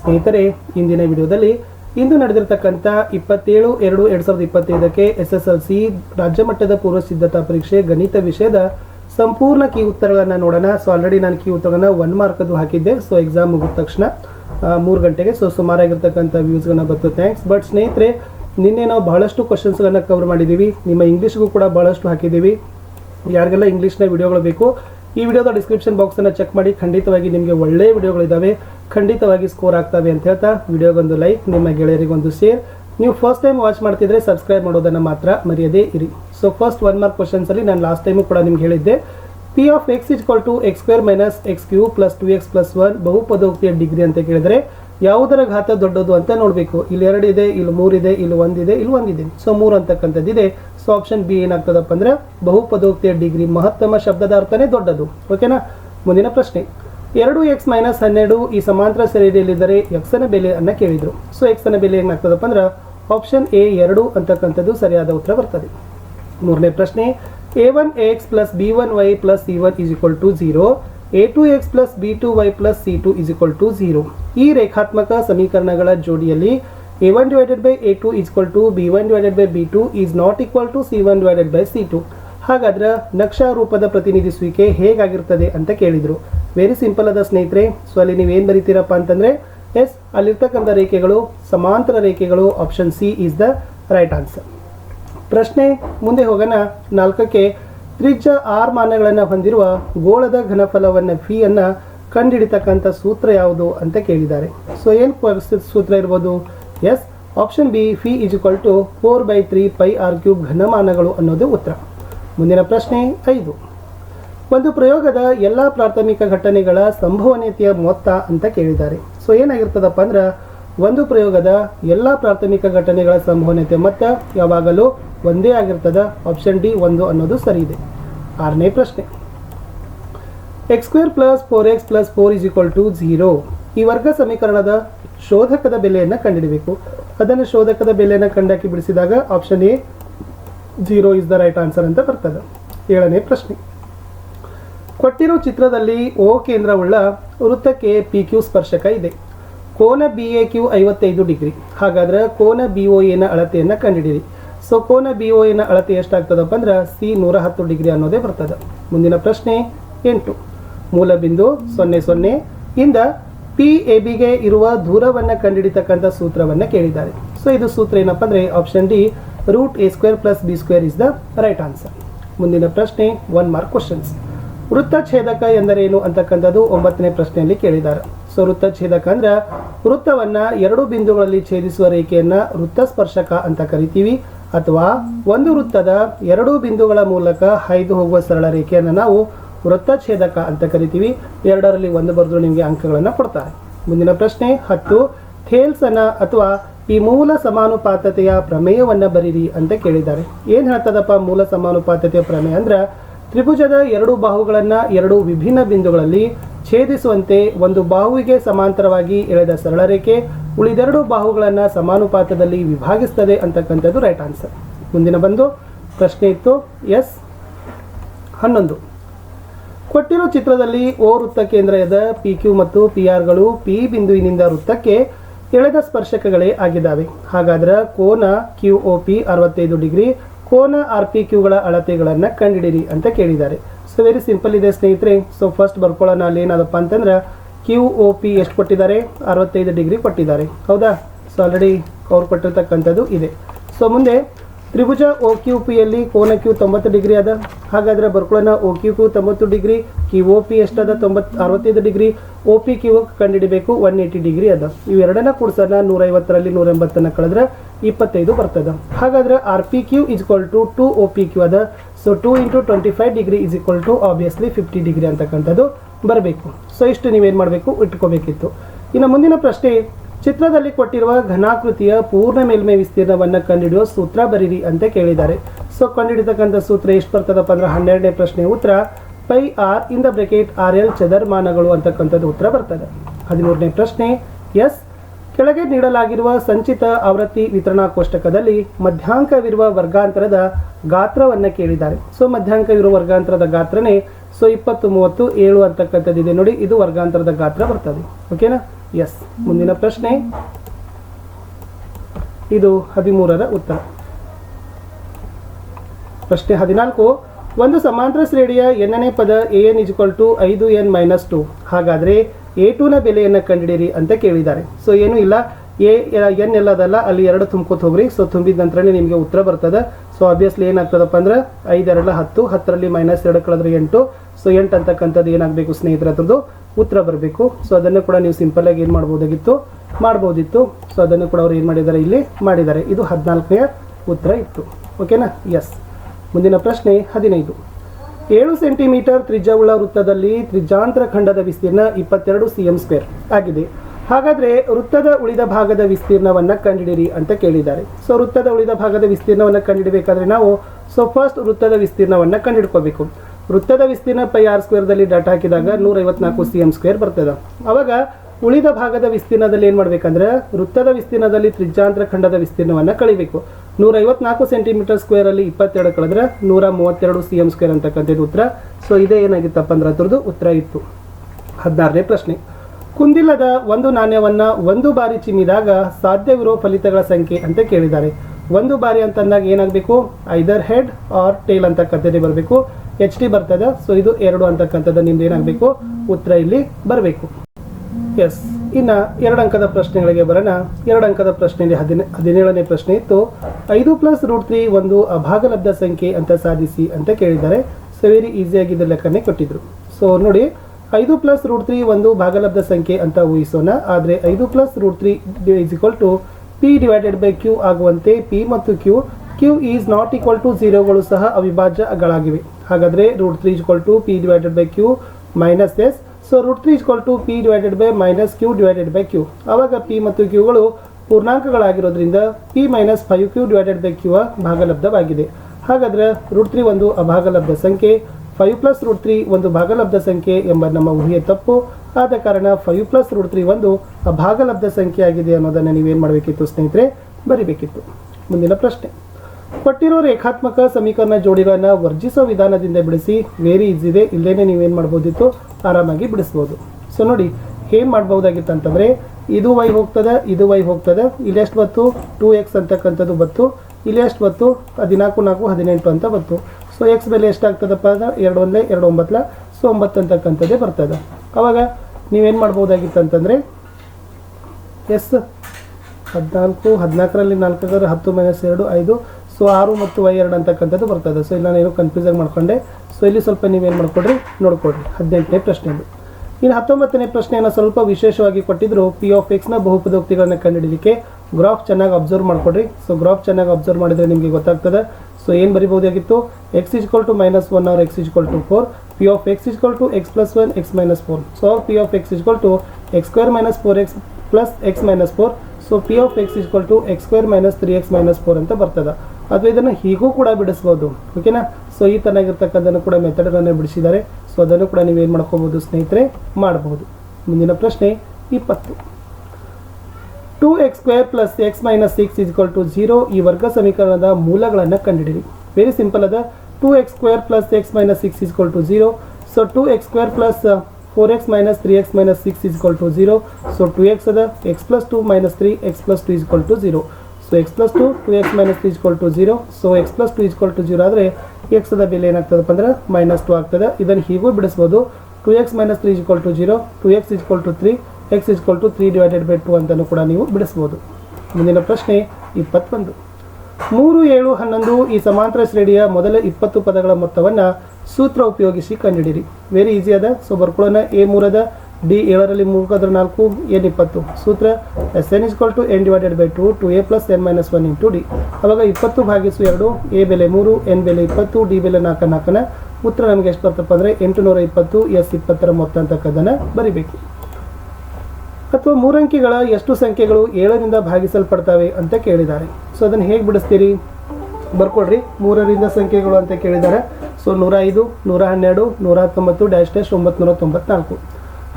ಸ್ನೇಹಿತರೆ, ಇಂದಿನ ವಿಡಿಯೋದಲ್ಲಿ ಇಂದು ನಡೆದಿರತಕ್ಕಂಥ ಇಪ್ಪತ್ತೇಳು, ಎರಡು ಎರಡು ಸಾವಿರದ ಇಪ್ಪತ್ತೈದಕ್ಕೆ ಎಸ್ ಎಸ್ ಎಲ್ ಸಿ ರಾಜ್ಯ ಮಟ್ಟದ ಪೂರ್ವ ಸಿದ್ಧತಾ ಪರೀಕ್ಷೆ ಗಣಿತ ವಿಷಯದ ಸಂಪೂರ್ಣ ಕೀ ಉತ್ತರಗಳನ್ನು ನೋಡೋಣ. ಸೊ ಆಲ್ರೆಡಿ ನಾನು ಕೀ ಉತ್ತರಗಳನ್ನ ಒನ್ ಮಾರ್ಕದ್ದು ಹಾಕಿದ್ದೆ. ಸೊ ಎಕ್ಸಾಮ್ ಮುಗಿದ ತಕ್ಷಣ ಮೂರು ಗಂಟೆಗೆ ಸೊ ಸುಮಾರಾಗಿರ್ತಕ್ಕಂಥ ವ್ಯೂಸ್ಗಳನ್ನ ಬಂತು. ಥ್ಯಾಂಕ್ಸ್ ಬಟ್ ಸ್ನೇಹಿತರೆ, ನಿನ್ನೆ ನಾವು ಬಹಳಷ್ಟು ಕ್ವಶನ್ಸ್ಗಳನ್ನು ಕವರ್ ಮಾಡಿದ್ದೀವಿ. ನಿಮ್ಮ ಇಂಗ್ಲೀಷ್ಗೂ ಕೂಡ ಬಹಳಷ್ಟು ಹಾಕಿದ್ದೀವಿ. ಯಾರಿಗೆಲ್ಲ ಇಂಗ್ಲೀಷ್ನ ವಿಡಿಯೋಗಳು ಬೇಕು ಈ ವಿಡಿಯೋದ ಡಿಸ್ಕ್ರಿಪ್ಷನ್ ಬಾಕ್ಸನ್ನು ಚೆಕ್ ಮಾಡಿ ಖಂಡಿತವಾಗಿ ನಿಮಗೆ ಒಳ್ಳೆ ವಿಡಿಯೋಗಳಿದ್ದಾವೆ ಖಂಡಿತವಾಗಿ ಸ್ಕೋರ್ ಆಗ್ತವೆ ಅಂತ ಹೇಳ್ತಾ ವಿಡಿಯೋಗೊಂದು ಲೈಕ್ ನಿಮ್ಮ ಗೆಳೆಯರಿಗೊಂದು ಶೇರ್ ನೀವು ಫಸ್ಟ್ ಟೈಮ್ ವಾಚ್ ಮಾಡ್ತಿದ್ರೆ ಸಬ್ಸ್ಕ್ರೈಬ್ ಮಾಡೋದನ್ನು ಮಾತ್ರ ಮರೆಯದೇ ಇರಿ. ಸೊ ಫಸ್ಟ್ ಒನ್ ಮಾರ್ಕ್ ಕ್ವಶನ್ಸಲ್ಲಿ ನಾನು ಲಾಸ್ಟ್ ಟೈಮು ಕೂಡ ನಿಮ್ಗೆ ಹೇಳಿದ್ದೆ. P of X equal to X square minus X cube plus two X plus one ಬಹುಪದೋಕ್ತಿಯ degree ಅಂತ ಕೇಳಿದರೆ ಯಾವುದರ ಘಾತ ದೊಡ್ಡದು ಅಂತ ನೋಡಬೇಕು. ಇಲ್ಲಿ ಎರಡಿದೆ ಇದೆ, ಇಲ್ಲಿ ಮೂರಿದೆ ಇಲ್ಲಿ ಒಂದಿದೆ ಇಲ್ಲಿ ಒಂದಿದೆ ಸೊ ಮೂರು ಅಂತಕ್ಕಂಥದ್ದಿದೆ ಸೊ ಆಪ್ಷನ್ ಬಿ ಏನಾಗ್ತದಪ್ಪ ಅಂದ್ರೆ ಬಹುಪದೋಕ್ತಿಯ ಡಿಗ್ರಿ ಮಹತ್ತಮ ಶಬ್ದದ ಅರ್ಥನೇ ದೊಡ್ಡದು ಓಕೆನಾ ಮುಂದಿನ ಪ್ರಶ್ನೆ. ಎರಡು ಎಕ್ಸ್ ಮೈನಸ್ ಹನ್ನೆರಡು ಈ ಸಮಾಂತರ ಸರಿಯಲ್ಲಿದ್ದರೆ ಎಕ್ಸನ ಬೆಲೆಯನ್ನು ಕೇಳಿದ್ರು. ಸೊ ಎಕ್ಸನ ಬೆಲೆ ಏನಾಗ್ತದಪ್ಪ ಅಂದ್ರೆ ಆಪ್ಷನ್ ಎ ಎರಡು ಅಂತಕ್ಕಂಥದ್ದು ಸರಿಯಾದ ಉತ್ತರ ಬರ್ತದೆ. ಮೂರನೇ ಪ್ರಶ್ನೆ A one X plus B one Y plus C one is equal to zero A two X plus B two Y plus C two is equal to zero ಈ ರೇಖಾತ್ಮಕ ಸಮೀಕರಣಗಳ ಜೋಡಿಯಲ್ಲಿ A one divided by A two is equal to B one divided by B two is not equal to C one divided by C two ಹಾಗಾದ್ರೆ ನಕ್ಷಾ ರೂಪದ ಪ್ರತಿನಿಧಿಸುವಿಕೆ ಹೇಗಾಗಿರ್ತದೆ ಅಂತ ಕೇಳಿದರು. Very simple ಅದ ಸ್ನೇಹಿತರೆ ಸೊ ಅಲ್ಲಿ ನೀವೇನು ಬರೀತೀರಪ್ಪ ಅಂತಂದರೆ, ಎಸ್, ಅಲ್ಲಿರ್ತಕ್ಕಂಥ ರೇಖೆಗಳು, ಸಮಾಂತರ ರೇಖೆಗಳು option C is the right answer ಪ್ರಶ್ನೆ ಮುಂದೆ ಹೋಗೋಣ. ನಾಲ್ಕಕ್ಕೆ ತ್ರಿಜ್ಯ ಆರ್ ಮಾನಗಳನ್ನು ಹೊಂದಿರುವ ಗೋಳದ ಘನಫಲವನ್ನು ಫಿಯನ್ನು ಕಂಡುಹಿಡಿತಕ್ಕಂಥ ಸೂತ್ರ ಯಾವುದು ಅಂತ ಕೇಳಿದ್ದಾರೆ. ಸೊ ಏನು ಸೂತ್ರ ಇರ್ಬೋದು? Yes option B V is equal to four by three pi R cube ಘನಮಾನಗಳು ಅನ್ನೋದು ಉತ್ತರ. ಮುಂದಿನ ಪ್ರಶ್ನೆ ಐದು. ಒಂದು ಪ್ರಯೋಗದ ಎಲ್ಲ ಪ್ರಾಥಮಿಕ ಘಟನೆಗಳ ಸಂಭವನೀಯತೆಯ ಮೊತ್ತ ಅಂತ ಕೇಳಿದ್ದಾರೆ. ಸೊ ಏನಾಗಿರ್ತದಪ್ಪ ಅಂದ್ರೆ ಒಂದು ಪ್ರಯೋಗದ ಎಲ್ಲ ಪ್ರಾಥಮಿಕ ಘಟನೆಗಳ ಸಂಭವನೀಯತೆ ಮತ್ತು ಯಾವಾಗಲೂ ಒಂದೇ ಆಗಿರ್ತದ ಆಪ್ಷನ್ ಡಿ ಒಂದು ಅನ್ನೋದು ಸರಿ ಇದೆ. ಆರನೇ ಪ್ರಶ್ನೆ. X square plus four x plus four is equal to zero ಈ ವರ್ಗ ಸಮೀಕರಣದ ಶೋಧಕದ ಬೆಲೆಯನ್ನು ಕಂಡುಹಿಡಬೇಕು. ಅದನ್ನು ಶೋಧಕದ ಬೆಲೆಯನ್ನು ಕಂಡಾಕಿ ಬಿಡಿಸಿದಾಗ option A zero is the right answer ಅಂತ ಬರ್ತದೆ. ಏಳನೇ ಪ್ರಶ್ನೆ. ಕೊಟ್ಟಿರೋ ಚಿತ್ರದಲ್ಲಿ ಓ ಕೇಂದ್ರವುಳ್ಳ ವೃತ್ತಕ್ಕೆ ಪಿ ಕ್ಯೂ ಸ್ಪರ್ಶಕ ಇದೆ. ಕೋನ ಬಿ ಎ ಕ್ಯೂ ಐವತ್ತೈದು ಡಿಗ್ರಿ. ಹಾಗಾದ್ರೆ ಕೋನ ಬಿ ಒ ಎನ ಅಳತೆಯನ್ನು ಕಂಡುಹಿಡಿಯಿರಿ ಸೊ ಕೋನ ಬಿ ಒ ಎನ ಅಳತೆ ಎಷ್ಟಾಗ್ತದಪ್ಪ ಅಂದ್ರೆ ಸಿ ನೂರ ಹತ್ತು ಡಿಗ್ರಿ ಅನ್ನೋದೇ ಬರ್ತದೆ. ಮುಂದಿನ ಪ್ರಶ್ನೆ ಎಂಟು. ಮೂಲ ಬಿಂದು ಸೊನ್ನೆ ಸೊನ್ನೆ ಇಂದ ಪಿ ಎ ಬಿಗೆ ಇರುವ ದೂರವನ್ನು ಕಂಡುಹಿಡಿತಕ್ಕಂಥ ಸೂತ್ರವನ್ನು ಕೇಳಿದ್ದಾರೆ. ಸೊ ಇದು ಸೂತ್ರ ಏನಪ್ಪ ಅಂದರೆ option D root A square plus B square is the right answer ಮುಂದಿನ ಪ್ರಶ್ನೆ ಒನ್ ಮಾರ್ಕ್ ಕ್ವಶನ್ಸ್ ವೃತ್ತ ಛೇದಕ ಎಂದರೇನು ಅಂತಕ್ಕಂಥದ್ದು ಒಂಬತ್ತನೇ ಪ್ರಶ್ನೆಯಲ್ಲಿ ಕೇಳಿದ್ದಾರೆ. ಸೊ ವೃತ್ತ ಛೇದಕ ಅಂದ್ರೆ ವೃತ್ತವನ್ನ ಎರಡು ಬಿಂದುಗಳಲ್ಲಿ ಛೇದಿಸುವ ರೇಖೆಯನ್ನ ವೃತ್ತ ಸ್ಪರ್ಶಕ ಅಂತ ಕರಿತೀವಿ. ಅಥವಾ ಒಂದು ವೃತ್ತದ ಎರಡು ಬಿಂದುಗಳ ಮೂಲಕ ಹಾಯ್ದು ಹೋಗುವ ಸರಳ ರೇಖೆಯನ್ನು ನಾವು ವೃತ್ತ ಛೇದಕ ಅಂತ ಕರಿತೀವಿ. ಎರಡರಲ್ಲಿ ಒಂದು ಬರೆದು ನಿಮಗೆ ಅಂಕಗಳನ್ನು ಕೊಡ್ತಾರೆ. ಮುಂದಿನ ಪ್ರಶ್ನೆ, ಹತ್ತು ಥೇಲ್ಸ್ ಅನ್ನ ಅಥವಾ ಈ ಮೂಲ ಸಮಾನುಪಾತತೆಯ ಪ್ರಮೇಯವನ್ನ ಬರೀರಿ ಅಂತ ಕೇಳಿದ್ದಾರೆ. ಏನು ಹೇಳ್ತದಪ್ಪ ಮೂಲ ಸಮಾನುಪಾತತೆಯ ಪ್ರಮೇಯ ಅಂದ್ರೆ ತ್ರಿಭುಜದ ಎರಡು ಬಾಹುಗಳನ್ನು ಎರಡು ವಿಭಿನ್ನ ಬಿಂದುಗಳಲ್ಲಿ ಛೇದಿಸುವಂತೆ ಒಂದು ಬಾಹುವಿಗೆ ಸಮಾಂತರವಾಗಿ ಎಳೆದ ಸರಳ ರೇಖೆ ಉಳಿದೆರಡು ಬಾಹುಗಳನ್ನು ಸಮಾನುಪಾತದಲ್ಲಿ ವಿಭಾಗಿಸ್ತದೆ ಅಂತಕ್ಕಂಥದ್ದು ರೈಟ್ ಆನ್ಸರ್ ಮುಂದಿನ ಬಂದು ಪ್ರಶ್ನೆ ಇತ್ತು, ಎಸ್, ಹನ್ನೊಂದು. ಕೊಟ್ಟಿರೋ ಚಿತ್ರದಲ್ಲಿ ಓ ವೃತ್ತ ಕೇಂದ್ರದ ಪಿ ಕ್ಯೂ ಮತ್ತು ಪಿ ಆರ್ಗಳು ಪಿ ಬಿಂದುವಿನಿಂದ ವೃತ್ತಕ್ಕೆ ಎಳೆದ ಸ್ಪರ್ಶಕಗಳೇ ಆಗಿದ್ದಾವೆ. ಹಾಗಾದ್ರೆ ಕೋನ ಕ್ಯೂ ಒ ಪಿ ಅರವತ್ತೈದು ಡಿಗ್ರಿ ಕೋನ ಆರ್ ಪಿ ಕ್ಯೂಗಳ ಅಳತೆಗಳನ್ನು ಕಂಡುಹಿಡಿರಿ ಅಂತ ಕೇಳಿದ್ದಾರೆ. ಸೊ ವೆರಿ ಸಿಂಪಲ್ ಇದೆ ಸ್ನೇಹಿತರೆ. ಸೊ ಫಸ್ಟ್ ಬರ್ಕೊಳ್ಳೋಣ ಅಲ್ಲಿ ಏನದಪ್ಪ ಅಂತಂದ್ರೆ ಕ್ಯೂ ಒ ಪಿ ಎಷ್ಟು ಕೊಟ್ಟಿದ್ದಾರೆ? ಅರವತ್ತೈದು ಡಿಗ್ರಿ ಕೊಟ್ಟಿದ್ದಾರೆ. ಹೌದಾ? ಸೊ ಆಲ್ರೆಡಿ ಅವ್ರು ಕೊಟ್ಟಿರ್ತಕ್ಕಂಥದ್ದು ಇದೆ. ಸೊ ಮುಂದೆ ತ್ರಿಭುಜ ಓ ಕ್ಯೂ ಪಿಯಲ್ಲಿ ಕೋನ ಕ್ಯೂ ತೊಂಬತ್ತು ಡಿಗ್ರಿ ಅದ. ಹಾಗಾದ್ರೆ ಬರ್ಕೊಳ್ಳೋಣ ಓ ಕ್ಯೂ ಕ್ಯೂ ತೊಂಬತ್ತು ಡಿಗ್ರಿ ಕಿ ಒ ಪಿ ಎಷ್ಟದ ತೊಂಬತ್ತು ಅರವತ್ತೈದು ಡಿಗ್ರಿ ಒ ಪಿ ಕ್ಯೂ ಕಂಡುಹಿಡಿಬೇಕು ಒನ್ ಏಯ್ಟಿ ಡಿಗ್ರಿ ಅದ. ಇವೆರಡನ್ನ ಕೂಡ್ಸೋಣ, ನೂರೈವತ್ತರಲ್ಲಿ ನೂರ ಎಂಬತ್ತನ್ನು ಕಳೆದ್ರೆ ಇಪ್ಪತ್ತೈದು ಬರ್ತದ. ಹಾಗಾದ್ರೆ R P Q is equal to two O P Q ಅದ. So two into twenty five degree is equal to obviously fifty degree ಅಂತಕ್ಕಂಥದ್ದು ಬರಬೇಕು. ಸೊ ಇಷ್ಟು ನೀವೇನು ಮಾಡಬೇಕು? ಇಟ್ಕೋಬೇಕಿತ್ತು. ಇನ್ನು ಮುಂದಿನ ಪ್ರಶ್ನೆ ಚಿತ್ರದಲ್ಲಿ ಕೊಟ್ಟಿರುವ ಘನಾಕೃತಿಯ ಪೂರ್ಣ ಮೇಲ್ಮೈ ವಿಸ್ತೀರ್ಣವನ್ನು ಕಂಡುಹಿಡಿಯುವ ಸೂತ್ರ ಬರೀರಿ ಅಂತ ಕೇಳಿದ್ದಾರೆ. ಸೊ ಕಂಡುಹಿಡಿತಕ್ಕಂಥ ಸೂತ್ರ ಎಷ್ಟು ಬರ್ತದಪ್ಪ ಅಂದ್ರೆ ಹನ್ನೆರಡನೇ ಪ್ರಶ್ನೆ ಉತ್ತರ, pi R in the bracket R L ಚದರ್ಮಾನಗಳು ಅಂತಕ್ಕಂಥದ್ದು ಉತ್ತರ ಬರ್ತದೆ. ಹದಿಮೂರನೇ ಪ್ರಶ್ನೆ, ಎಸ್, ಕೆಳಗೆ ನೀಡಲಾಗಿರುವ ಸಂಚಿತ ಆವೃತ್ತಿ ವಿತರಣಾ ಕೋಷ್ಟಕದಲ್ಲಿ ಮಧ್ಯಾಂಕವಿರುವ ವರ್ಗಾಂತರದ ಗಾತ್ರವನ್ನು ಕೇಳಿದ್ದಾರೆ. ಸೊ ಮಧ್ಯಾಂಕವಿರುವ ವರ್ಗಾಂತರದ ಗಾತ್ರನೇ ಸೊ ಇಪ್ಪತ್ತು, ಮೂವತ್ತು, ಏಳು ಅಂತಕ್ಕಂಥದ್ದಿದೆ. ನೋಡಿ, ಇದು ವರ್ಗಾಂತರದ ಗಾತ್ರ ಬರ್ತದೆ. ಓಕೆನಾ ಎಸ್ ಮುಂದಿನ ಪ್ರಶ್ನೆ. ಇದು ಹದಿಮೂರರ ಉತ್ತರ. ಪ್ರಶ್ನೆ ಹದಿನಾಲ್ಕು. ಒಂದು ಸಮಾಂತರ ಶ್ರೇಣಿಯ ಎನ್ನನೇ ಪದ A N is equal to ಐದು ಎನ್ ಮೈನಸ್ ಟು. ಹಾಗಾದರೆ ಎ ಟೂನ ಬೆಲೆಯನ್ನು ಕಂಡುಹಿಡಿಯಿರಿ ಅಂತ ಕೇಳಿದ್ದಾರೆ. ಸೊ ಏನೂ ಇಲ್ಲ. ಎ ಎನ್ ಎಲ್ಲದಲ್ಲ, ಅಲ್ಲಿ ಎರಡು ತುಂಬ್ಕೊತ ಹೋಗ್ರಿ. ಸೊ ತುಂಬಿದ ನಂತರನೇ ನಿಮಗೆ ಉತ್ತರ ಬರ್ತದೆ. ಸೊ ಆಬ್ವಿಯಸ್ಲಿ ಏನಾಗ್ತದಪ್ಪ ಅಂದ್ರೆ ಐದೆರಡಲ್ಲ ಹತ್ತು, ಹತ್ತರಲ್ಲಿ ಮೈನಸ್ ಎರಡು ಕಳೆದ್ರೆ ಎಂಟು. ಸೊ ಎಂಟು ಅಂತಕ್ಕಂಥದ್ದು ಏನಾಗಬೇಕು ಸ್ನೇಹಿತರ ಅದ್ರದ್ದು? ಉತ್ತರ ಬರಬೇಕು. ಸೊ ಅದನ್ನು ಕೂಡ ನೀವು ಸಿಂಪಲ್ ಆಗಿ ಏನು ಮಾಡ್ಬೋದಾಗಿತ್ತು? ಮಾಡ್ಬೋದಿತ್ತು. ಸೊ ಅದನ್ನು ಕೂಡ ಅವ್ರು ಏನು ಮಾಡಿದ್ದಾರೆ ಇಲ್ಲಿ? ಮಾಡಿದ್ದಾರೆ. ಇದು ಹದಿನಾಲ್ಕನೇ ಉತ್ತರ ಇತ್ತು. ಓಕೆನಾ ಎಸ್ ಮುಂದಿನ ಪ್ರಶ್ನೆ ಹದಿನೈದು. ಏಳು ಸೆಂಟಿಮೀಟರ್ ತ್ರಿಜ್ಯವುಳ್ಳ ವೃತ್ತದಲ್ಲಿ ತ್ರಿಜಾಂತರ ಖಂಡದ ವಿಸ್ತೀರ್ಣ ಇಪ್ಪತ್ತೆರಡು ಸಿ ಎಂ ಸ್ಕ್ವೇರ್ ಆಗಿದೆ. ಹಾಗಾದರೆ ವೃತ್ತದ ಉಳಿದ ಭಾಗದ ವಿಸ್ತೀರ್ಣವನ್ನು ಕಂಡುಹಿಡಿಯಿರಿ ಅಂತ ಕೇಳಿದ್ದಾರೆ. ಸೊ ವೃತ್ತದ ಉಳಿದ ಭಾಗದ ವಿಸ್ತೀರ್ಣವನ್ನು ಕಂಡುಹಿಡಬೇಕಾದ್ರೆ ನಾವು ಸೊ ಫಸ್ಟ್ ವೃತ್ತದ ವಿಸ್ತೀರ್ಣವನ್ನು ಕಂಡುಹಿಡ್ಕೋಬೇಕು. ವೃತ್ತದ ವಿಸ್ತೀರ್ಣ ಪೈ ಆರ್ ಸ್ಕ್ವೇರ್ದಲ್ಲಿ ಡಾಟಾ ಹಾಕಿದಾಗ ನೂರ ಐವತ್ನಾಲ್ಕು ಸಿ ಎಂ ಸ್ಕ್ವೇರ್ ಬರ್ತದೆ. ಅವಾಗ ಉಳಿದ ಭಾಗದ ವಿಸ್ತೀರ್ಣದಲ್ಲಿ ಏನು ಮಾಡಬೇಕಂದ್ರೆ, ವೃತ್ತದ ವಿಸ್ತೀರ್ಣದಲ್ಲಿ ತ್ರಿಜ್ಯಾಂತರ ಖಂಡದ ವಿಸ್ತೀರ್ಣವನ್ನು ಕಳಿಬೇಕು. ನೂರ ಐವತ್ನಾಲ್ಕು ಸೆಂಟಿಮೀಟರ್ ಸ್ಕ್ವೇರಲ್ಲಿ ಇಪ್ಪತ್ತೆರಡು ಕಳೆದ್ರೆ ನೂರ ಮೂವತ್ತೆರಡು ಸಿ ಎಂ ಸ್ಕ್ವೇರ್ ಅಂತಕ್ಕಂಥದ್ದು ಉತ್ತರ. ಸೊ ಇದೇ ಏನಾಗಿತ್ತಪ್ಪ ಅಂದ್ರೆ ಅದರದ್ದು ಉತ್ತರ ಇತ್ತು. ಹದಿನಾರನೇ ಪ್ರಶ್ನೆ. ಕುಂದಿಲ್ಲದ ಒಂದು ನಾಣ್ಯವನ್ನ ಒಂದು ಬಾರಿ ಚಿಮ್ಮಿದಾಗ ಸಾಧ್ಯವಿರೋ ಫಲಿತಗಳ ಸಂಖ್ಯೆ ಅಂತ ಕೇಳಿದ್ದಾರೆ. ಒಂದು ಬಾರಿ ಅಂತಂದಾಗ ಏನಾಗಬೇಕು? ಐದರ್ ಹೆಡ್ ಆರ್ ಟೇಲ್ ಅಂತಕ್ಕಂಥದ್ದೇ ಬರಬೇಕು. ಎಚ್ ಟಿ ಬರ್ತದೆ ಸೊ ಇದು ಎರಡು ಅಂತಕ್ಕಂಥದ್ದು. ನಿಮ್ದು ಏನಾಗಬೇಕು? ಉತ್ತರ ಇಲ್ಲಿ ಬರಬೇಕು. ಎಸ್ ಇನ್ನು ಎರಡು ಅಂಕದ ಪ್ರಶ್ನೆಗಳಿಗೆ ಬರೋಣ. ಎರಡು ಅಂಕದ ಪ್ರಶ್ನೆಯಲ್ಲಿ ಹದಿನ, ಹದಿನೇಳನೇ ಪ್ರಶ್ನೆ ಇತ್ತು. ಐದು ಪ್ಲಸ್ ರೂಟ್ ತ್ರೀ ಒಂದು ಅಭಾಗಲಬ್ಧ ಸಂಖ್ಯೆ ಅಂತ ಸಾಧಿಸಿ ಅಂತ ಕೇಳಿದ್ದಾರೆ. ಸೊ ವೆರಿ ಈಸಿಯಾಗಿ ಇದರ ಲೆಕ್ಕನೇ ಕೊಟ್ಟಿದ್ರು. ಸೊ ನೋಡಿ ಐದು ಪ್ಲಸ್ ರೂಟ್ ತ್ರೀ ಒಂದು ಭಾಗಲಬ್ಧ ಸಂಖ್ಯೆ ಅಂತ ಊಹಿಸೋಣ. ಆದರೆ ಐದು plus root three is equal to P divided by Q ಆಗುವಂತೆ ಪಿ ಮತ್ತು Q Q is not equal to ಝೀರೋಗಳು ಸಹ ಅವಿಭಾಜ್ಯಗಳಾಗಿವೆ. ಹಾಗಾದರೆ root three equal to P divided by Q minus S so root three equal to P divided by minus Q divided by Q ಆವಾಗ P ಮತ್ತು ಕ್ಯೂಗಳು ಪೂರ್ಣಾಂಕಗಳಾಗಿರೋದ್ರಿಂದ P minus five Q divided by Q ಭಾಗಲಬ್ಧವಾಗಿದೆ. ಹಾಗಾದರೆ root three ಒಂದು ಅಭಾಗಲಬ್ಧ ಸಂಖ್ಯೆ five plus root three ಒಂದು ಭಾಗಲಬ್ಧ ಸಂಖ್ಯೆ ಎಂಬ ನಮ್ಮ ಊಹೆ ತಪ್ಪು. ಆದ ಕಾರಣ ಫೈವ್ ಪ್ಲಸ್ ರೂಟ್ ತ್ರೀ ಒಂದು ಭಾಗಲಬ್ಧ ಸಂಖ್ಯೆ ಆಗಿದೆ ಅನ್ನೋದನ್ನು ನೀವೇನು ಮಾಡಬೇಕಿತ್ತು ಸ್ನೇಹಿತರೆ? ಬರಿಬೇಕಿತ್ತು. ಮುಂದಿನ ಪ್ರಶ್ನೆ. ಕೊಟ್ಟಿರೋ ರೇಖಾತ್ಮಕ ಸಮೀಕರಣ ಜೋಡಿಗಳನ್ನು ವರ್ಜಿಸೋ ವಿಧಾನದಿಂದ ಬಿಡಿಸಿ ವೇರಿ ಇದ್ದಿದೆ ಇದೆ ಇಲ್ಲೇನೆ ನೀವೇನು ಮಾಡ್ಬೋದಿತ್ತು? ಆರಾಮಾಗಿ ಬಿಡಿಸ್ಬೋದು. ಸೊ ನೋಡಿ ಏನು ಮಾಡ್ಬೋದಾಗಿತ್ತು ಅಂತಂದರೆ, ಇದು ವೈ ಹೋಗ್ತದೆ, ಇದು ವೈ ಹೋಗ್ತದೆ, ಇಲ್ಲಿ ಎಷ್ಟು ಬತ್ತು? ಟೂ ಎಕ್ಸ್ ಅಂತಕ್ಕಂಥದ್ದು ಬತ್ತು, ಇಲ್ಲಿ ಎಷ್ಟು ಬತ್ತು? ಹದಿನಾಲ್ಕು ನಾಲ್ಕು ಹದಿನೆಂಟು ಅಂತ ಬತ್ತು. ಸೊ ಎಕ್ಸ್ ಬೆಲೆ ಎಷ್ಟಾಗ್ತದಪ್ಪ ಅಂದ್ರೆ ಎರಡು ಒಂದೇ, ಎರಡು ಒಂಬತ್ತಲ. ಸೊ ಒಂಬತ್ತು ಅಂತಕ್ಕಂಥದ್ದೇ ಬರ್ತದೆ. ಅವಾಗ ನೀವೇನು ಮಾಡ್ಬೋದಾಗಿತ್ತಂತಂದರೆ ಎಸ್ ಹದಿನಾಲ್ಕು, ಹದಿನಾಲ್ಕರಲ್ಲಿ ನಾಲ್ಕಾದ್ರೆ ಹತ್ತು ಮೈನಸ್ ಎರಡು, ಐದು. ಸೊ ಆರು ಮತ್ತು ವೈ ಎರಡು ಅಂತಕ್ಕಂಥದ್ದು ಬರ್ತದೆ. ಸೊ ಇಲ್ಲ, ನಾನು ಕನ್ಫ್ಯೂಸಾಗಿ ಮಾಡ್ಕೊಂಡೆ. ಸೊ ಇಲ್ಲಿ ಸ್ವಲ್ಪ ನೀವೇನು ಮಾಡ್ಕೊಡ್ರಿ, ನೋಡ್ಕೊಡ್ರಿ. ಹದಿನೆಂಟನೇ ಪ್ರಶ್ನೆದು. ಇನ್ನು ಹತ್ತೊಂಬತ್ತನೇ ಪ್ರಶ್ನೆಯನ್ನು ಸ್ವಲ್ಪ ವಿಶೇಷವಾಗಿ ಕೊಟ್ಟಿದ್ದರು ಪಿ ಆಫ್ ಎಕ್ಸ್ನ ಬಹುಪದೋಕ್ತಿಗಳನ್ನು ಕಂಡುಹಿಡಿಯಲಿಕ್ಕೆ ಗ್ರಾಫ್ ಚೆನ್ನಾಗಿ ಅಬ್ಸರ್ವ್ ಮಾಡ್ಕೊಡ್ರಿ. ಸೊ ಗ್ರಾಫ್ ಚೆನ್ನಾಗಿ ಅಬ್ಸರ್ವ್ ಮಾಡಿದರೆ ನಿಮಗೆ ಗೊತ್ತಾಗ್ತದೆ. ಸೊ ಏನು ಬರಿಬಹುದಾಗಿತ್ತು? X is equal to minus one or X is equal to four P of X is equal to X plus one X minus four so P of X is equal to X square minus four X plus X minus four so P of X is equal to X square minus three X minus four ಅಂತ ಬರ್ತದೆ. ಅಥವಾ ಇದನ್ನು ಹೀಗೂ ಕೂಡ ಬಿಡಿಸ್ಬೋದು. ಓಕೆನಾ so ಈ ತನಾಗಿರ್ತಕ್ಕಂಥನ್ನು ಕೂಡ ಮೆಥಡ್ಗಳನ್ನು ಬಿಡಿಸಿದ್ದಾರೆ. ಸೊ ಅದನ್ನು ಕೂಡ ನೀವೇನು ಮಾಡ್ಕೋಬೋದು ಸ್ನೇಹಿತರೆ? ಮಾಡಬಹುದು ಮುಂದಿನ ಪ್ರಶ್ನೆ, ಇಪ್ಪತ್ತು. Two x square plus x minus six is equal to zero ಈ ವರ್ಗ ಸಮೀಕರಣದ ಮೂಲಗಳನ್ನು ಕಂಡುಹಿಡಿರಿ ವೆರಿ ಸಿಂಪಲ್ ಅದ. Two x square plus x minus six is equal to zero so two x square plus four x minus three x minus six is equal to zero so two x ಅದ. X plus two minus three x plus two is equal to zero so x plus two two x minus three is equal to zero so x plus two is equal to zero ಆದರೆ X ಅದ ಬೆಲೆ ಏನಾಗ್ತದಪ್ಪ ಅಂದ್ರೆ minus two ಆಗ್ತದೆ. ಇದನ್ನು ಹೀಗೂ ಬಿಡಿಸ್ಬೋದು. Two X minus three is equal to zero two X is equal to three X is equal to three divided by two ಅಂತಲೂ ಕೂಡ ನೀವು ಬಿಡಿಸ್ಬೋದು. ಮುಂದಿನ ಪ್ರಶ್ನೆ ಇಪ್ಪತ್ತೊಂದು. ಮೂರು, ಏಳು, ಹನ್ನೊಂದು ಈ ಸಮಾಂತರ ಶ್ರೇಣಿಯ ಮೊದಲ ಇಪ್ಪತ್ತು ಪದಗಳ ಮೊತ್ತವನ್ನು ಸೂತ್ರ ಉಪಯೋಗಿಸಿ ಕಂಡುಹಿಡಿಯಿರಿ. ವೆರಿ ಈಸಿ ಅದ. ಸೊ ಬರ್ಕೊಳ್ಳೋಣ. ಎ ಮೂರದ ಡಿ ಏಳರಲ್ಲಿ ಮೂರ್ಕದ್ರ ನಾಲ್ಕು ಎನ್ ಇಪ್ಪತ್ತು. ಸೂತ್ರ S N is equal to N divided by two two A plus N minus one into D. ಅವಾಗ ಇಪ್ಪತ್ತು ಭಾಗಿಸು ಎರಡು, ಎ ಬೆಲೆ ಮೂರು, ಎನ್ ಬೆಲೆ ಇಪ್ಪತ್ತು, ಡಿ ಬೆಲೆ ನಾಲ್ಕು, ನಾಲ್ಕನ ಉತ್ತರ ನಮಗೆ ಎಷ್ಟು ಬರ್ತಪ್ಪ ಅಂದರೆ ಎಂಟು ನೂರ ಇಪ್ಪತ್ತು ಎಸ್ ಇಪ್ಪತ್ತರ ಮೊತ್ತ ಅಂತಕ್ಕದನ್ನು ಬರಿಬೇಕು. ಅಥವಾ ಮೂರಂಕಿಗಳ ಎಷ್ಟು ಸಂಖ್ಯೆಗಳು ಏಳರಿಂದ ಭಾಗಿಸಲ್ಪಡ್ತವೆ ಅಂತ ಕೇಳಿದ್ದಾರೆ. ಸೊ ಅದನ್ನು ಹೇಗೆ ಬಿಡಿಸ್ತೀರಿ? ಬರ್ಕೊಡ್ರಿ. ಮೂರರಿಂದ ಸಂಖ್ಯೆಗಳು ಅಂತ ಕೇಳಿದ್ದಾರೆ. ಸೊ ನೂರ ಐದು ನೂರ ಹನ್ನೆರಡು ನೂರ ಹತ್ತೊಂಬತ್ತು ಡ್ಯಾಶ್ ಡ್ಯಾಶ್ ಒಂಬತ್ತು ನೂರ ತೊಂಬತ್ನಾಲ್ಕು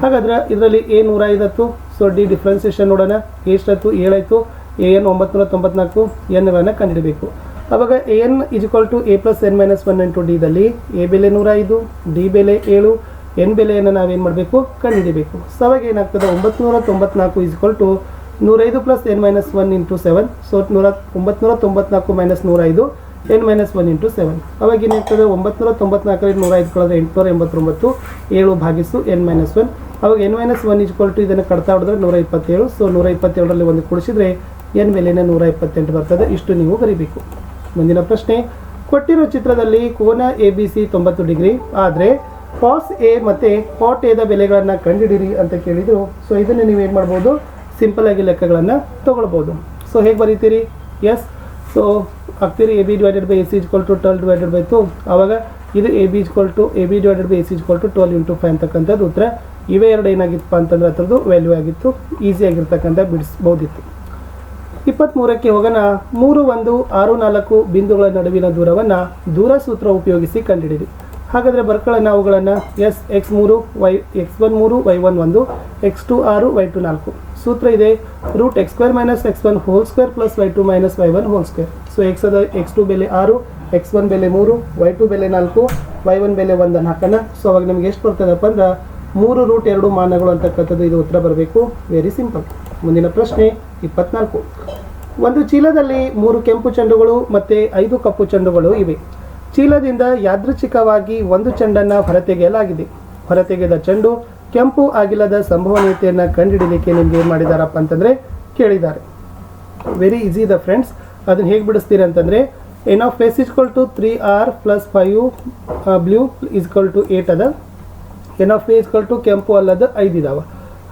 ಹಾಗಾದ್ರೆ ಇದರಲ್ಲಿ ಎ ನೂರ ಐದತ್ತು ಸೊ ಡಿ ಡಿಫ್ರೆನ್ಸಿಯೇಷನ್ ನೋಡೋಣ. ಎಷ್ಟಾಯ್ತು ಏಳಾಯ್ತು ಎ ಎನ್ ಒಂಬತ್ತು ನೂರ ತೊಂಬತ್ನಾಲ್ಕು ಎನ್ಗಳನ್ನು ಕಂಡುಹಿಡಬೇಕು. ಅವಾಗ A N is equal to A plus N minus one into ಡಿದಲ್ಲಿ A ಬೆಲೆ ನೂರ ಐದು ಡಿ ಬೆಲೆ ಏಳು ಎನ್ ಬೆಲೆಯನ್ನು ನಾವೇನು ಮಾಡಬೇಕು? ಕಂಡುಹಿಡಿಬೇಕು. ಸೊ ಅವಾಗ ಏನಾಗ್ತದೆ? ಒಂಬತ್ತು ತೊಂಬತ್ನಾಲ್ಕು is equal to ನೂರೈದು plus N minus one into seven so ನೂರ ಒಂಬತ್ತು ತೊಂಬತ್ನಾಲ್ಕು minus ನೂರೈದು N minus one into seven ಅವಾಗ ಏನಾಗ್ತದೆ? ಒಂಬತ್ತು ತೊಂಬತ್ನಾಲ್ಕರಲ್ಲಿ ನೂರ ಐದು ಎಂಟುನೂರ ಎಂಬತ್ತೊಂಬತ್ತು, ಏಳು ಭಾಗಿಸು ಎನ್ ಮೈನಸ್ ಒನ್ ಅವಾಗ N minus one is equal to ಇದನ್ನು ಕಡ್ತಾ ಹೊಡೆದ್ರೆ ನೂರ ಇಪ್ಪತ್ತೇಳು. ಸೊ ನೂರ ಇಪ್ಪತ್ತೇಳರಲ್ಲಿ ಒಂದು ಕೊಡಿಸಿದ್ರೆ ಎನ್ ಬೆಲೆನ ನೂರ ಇಪ್ಪತ್ತೆಂಟು ಬರ್ತದೆ. ಇಷ್ಟು ನೀವು ಬರೀಬೇಕು. ಮುಂದಿನ ಪ್ರಶ್ನೆ. ಕೊಟ್ಟಿರೋ ಚಿತ್ರದಲ್ಲಿ ಕೋನ ಎ ಬಿ ಸಿ ತೊಂಬತ್ತು ಡಿಗ್ರಿ. ಆದರೆ ಕಾಸ್ ಎ ಮತ್ತು ಪಾಟ್ ಎದ ಬೆಲೆಗಳನ್ನು ಕಂಡುಹಿಡಿರಿ ಅಂತ ಕೇಳಿದರು. ಸೊ ಇದನ್ನು ನೀವು ಏನು ಮಾಡ್ಬೋದು? ಸಿಂಪಲ್ ಆಗಿ ಲೆಕ್ಕಗಳನ್ನು ತೊಗೊಳ್ಬೋದು. ಸೊ ಹೇಗೆ ಬರೀತೀರಿ? ಎಸ್ ಸೊ ಹಾಕ್ತೀರಿ. A B divided by A C is equal to twelve divided by two ಆವಾಗ ಇದು A B is equal to A B divided by A C is equal to twelve into five ಅಂತಕ್ಕಂಥದ್ದು ಉತ್ತರ. ಇವೇ ಎರಡು ಏನಾಗಿತ್ತಪ್ಪ ಅಂತಂದ್ರೆ ಅದರದ್ದು value ಆಗಿತ್ತು. ಈಸಿಯಾಗಿರ್ತಕ್ಕಂಥ ಬಿಡಿಸ್ಬೋದಿತ್ತು. ಇಪ್ಪತ್ತ್ಮೂರಕ್ಕೆ ಹೋಗೋಣ. ಮೂರು, ಒಂದು, ಆರು, ನಾಲ್ಕು ಬಿಂದುಗಳ ನಡುವಿನ ದೂರವನ್ನು ದೂರ ಸೂತ್ರ ಉಪಯೋಗಿಸಿ ಕಂಡುಹಿಡಿರಿ ಹಾಗಾದರೆ ಬರ್ಕೊಳ್ಳೋಣ ಅವುಗಳನ್ನು ಎಸ್, ಎಕ್ಸ್ ಮೂರು, ವೈ, ಎಕ್ಸ್ ಒನ್ ಮೂರು, ವೈ ಒನ್ ಒಂದು, ಎಕ್ಸ್ ಟು ಆರು, ವೈ ಟು ನಾಲ್ಕು. ಸೂತ್ರ ಇದೆ, root X square minus X one whole square plus Y two minus Y one whole square. So X ಅದ ಎಕ್ಸ್ ಟು ಬೆಲೆ ಆರು, ಎಕ್ಸ್ ಒನ್ ಬೆಲೆ ಮೂರು, ವೈ ಟು ಬೆಲೆ ನಾಲ್ಕು, ವೈ ಒನ್ ಬೆಲೆ ಒಂದನ್ನು ಹಾಕೋಣ. ಸೊ ಅವಾಗ ನಿಮ್ಗೆ ಎಷ್ಟು ಬರ್ತದಪ್ಪ ಅಂದ್ರೆ ಮೂರು ರೂಟ್ ಎರಡು ಮಾನಗಳು ಅಂತಕ್ಕಂಥದ್ದು ಇದು ಉತ್ತರ ಬರಬೇಕು. ವೆರಿ ಸಿಂಪಲ್ ಮುಂದಿನ ಪ್ರಶ್ನೆ, ಇಪ್ಪತ್ನಾಲ್ಕು. ಒಂದು ಚೀಲದಲ್ಲಿ ಮೂರು ಕೆಂಪು ಚೆಂಡುಗಳು ಮತ್ತು ಐದು ಕಪ್ಪು ಚೆಂಡುಗಳು ಇವೆ. ಚೀಲದಿಂದ ಯಾದೃಚ್ಛಿಕವಾಗಿ ಒಂದು ಚೆಂಡನ್ನು ಹೊರತೆಗೆಯಲಾಗಿದೆ. ಹೊರತೆಗೆದ ಚೆಂಡು ಕೆಂಪು ಆಗಿಲ್ಲದ ಸಂಭವನೀಯತೆಯನ್ನು ಕಂಡುಹಿಡಿಯಲಿಕ್ಕೆ ನಿಮ್ಗೆ ಏನು ಮಾಡಿದಾರಪ್ಪ ಅಂತಂದರೆ ಕೇಳಿದ್ದಾರೆ. ವೆರಿ ಈಸಿ ದ ಫ್ರೆಂಡ್ಸ್ ಅದನ್ನು ಹೇಗೆ ಬಿಡಿಸ್ತೀರಿ ಅಂತಂದರೆ N of S is equal to three R plus five blue is equal to eight ಅದ. ಎನ್ ಆಫ್ ಎ ಟು ಕೆಂಪು ಅಲ್ಲದ ಐದು ಇದಾವೆ.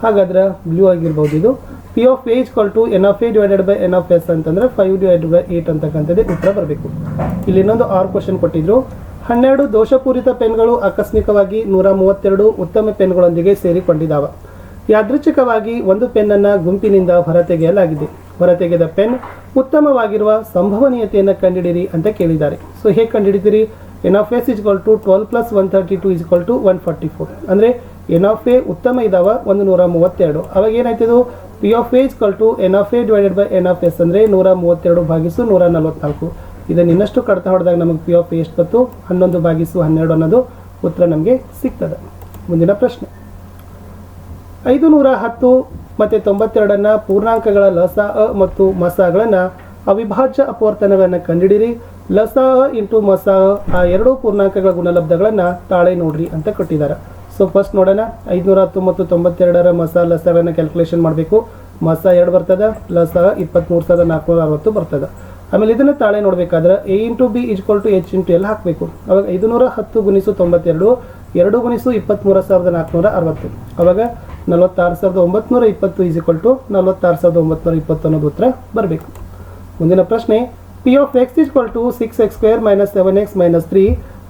ಹಾಗಾದ್ರೆ ಬ್ಲೂ ಆಗಿರ್ಬೋದು ಇದು. P of A is equal to N of A divided by N of S ಅಂತಂದ್ರೆ five divide by eight ಅಂತಕ್ಕಂಥದ್ದು ಉತ್ತರ ಬರಬೇಕು. ಇಲ್ಲಿ ಇನ್ನೊಂದು ಆರು ಕ್ವಶನ್ ಕೊಟ್ಟಿದ್ರು. ಹನ್ನೆರಡು ದೋಷಪೂರಿತ ಪೆನ್ಗಳು ಆಕಸ್ಮಿಕವಾಗಿ ನೂರ ಮೂವತ್ತೆರಡು ಉತ್ತಮ ಪೆನ್ಗಳೊಂದಿಗೆ ಸೇರಿಕೊಂಡಿದ್ದಾವೆ. ಯಾದೃಚ್ಛಿಕವಾಗಿ ಒಂದು ಪೆನ್ನನ್ನು ಗುಂಪಿನಿಂದ ಹೊರತೆಗೆಯಲಾಗಿದೆ. ಹೊರತೆಗೆದ ಪೆನ್ ಉತ್ತಮವಾಗಿರುವ ಸಂಭವನೀಯತೆಯನ್ನು ಕಂಡುಹಿಡಿರಿ ಅಂತ ಕೇಳಿದ್ದಾರೆ. ಸೊ ಹೇಗೆ ಕಂಡುಹಿಡಿತೀರಿ N of S is equal to twelve plus one thirty two is equal to one forty four ಅಂದರೆ ಎನ್ ಆಫ್ ಎ ಉತ್ತಮ ಇದಾವ ಒಂದು ನೂರ ಮೂವತ್ತೆರಡು ಅವಾಗ ಏನಾಯ್ತದು P of A equal to N of A divided by N of S ಅಂದರೆ ನೂರ ಮೂವತ್ತೆರಡು ಭಾಗಿಸು ನೂರ ನಲವತ್ನಾಲ್ಕು ಇದನ್ನು ಇನ್ನಷ್ಟು ಕಡಿತ ಹೊಡೆದಾಗ ನಮಗೆ ಪಿ ಆಫ್ ಎ ಎಷ್ಟು ಬತ್ತು ಹನ್ನೊಂದು ಭಾಗಿಸು ಹನ್ನೆರಡು ಅನ್ನೋದು ಉತ್ತರ ನಮಗೆ ಸಿಗ್ತದೆ. ಮುಂದಿನ ಪ್ರಶ್ನೆ. ಐದು ನೂರ ಹತ್ತು ಮತ್ತು ತೊಂಬತ್ತೆರಡನ್ನು ಪೂರ್ಣಾಂಕಗಳ ಲಸ, ಅ ಮತ್ತು ಮಸಗಳನ್ನು ಅವಿಭಾಜ್ಯ ಅಪವರ್ತನಗಳನ್ನು ಕಂಡುಹಿಡಿರಿ ಲಸ ಇಂಟು ಮಸ ಆ ಎರಡೂ ಪೂರ್ಣಾಂಕಗಳ ಗುಣಲಬ್ಧಗಳನ್ನು ತಾಳೆ ನೋಡ್ರಿ ಅಂತ ಕೊಟ್ಟಿದ್ದಾರೆ. ಸೊ ಫಸ್ಟ್ ನೋಡೋಣ. ಐದುನೂರ ಹತ್ತು ಮತ್ತು ತೊಂಬತ್ತೆರಡರ ಮಸ ಲಸವನ್ನು ಕ್ಯಾಲ್ಕುಲೇಷನ್ ಮಾಡಬೇಕು. ಮಸ ಎರಡು ಬರ್ತದೆ ಲಸ ಇಪ್ಪತ್ತ್ಮೂರು ಸಾವಿರದ ನಾಲ್ಕುನೂರ ಅರವತ್ತು ಬರ್ತದೆ. ಆಮೇಲೆ ಇದನ್ನು ತಾಳೆ ನೋಡಬೇಕಾದ್ರೆ A into B is equal to H into L ಹಾಕಬೇಕು. ಅವಾಗ ಐದುನೂರ ಹತ್ತು ಗುಣಿಸು ತೊಂಬತ್ತೆರಡು, ಎರಡು ಗುಣಿಸು ಇಪ್ಪತ್ತ್ಮೂರು ಸಾವಿರದ ನಾಲ್ಕುನೂರ ಅರವತ್ತು ಅವಾಗ ನಲವತ್ತಾರು ಸಾವಿರದ ಒಂಬತ್ನೂರ ಇಪ್ಪತ್ತು ಇಕ್ವಲ್ ಟು ನಲವತ್ತಾರು ಸಾವಿರದ ಒಂಬತ್ನೂರ ಇಪ್ಪತ್ತು ಅನ್ನೋದು ಉತ್ತರ ಬರಬೇಕು. ಮುಂದಿನ ಪ್ರಶ್ನೆ P of X equal to six X square minus seven X minus three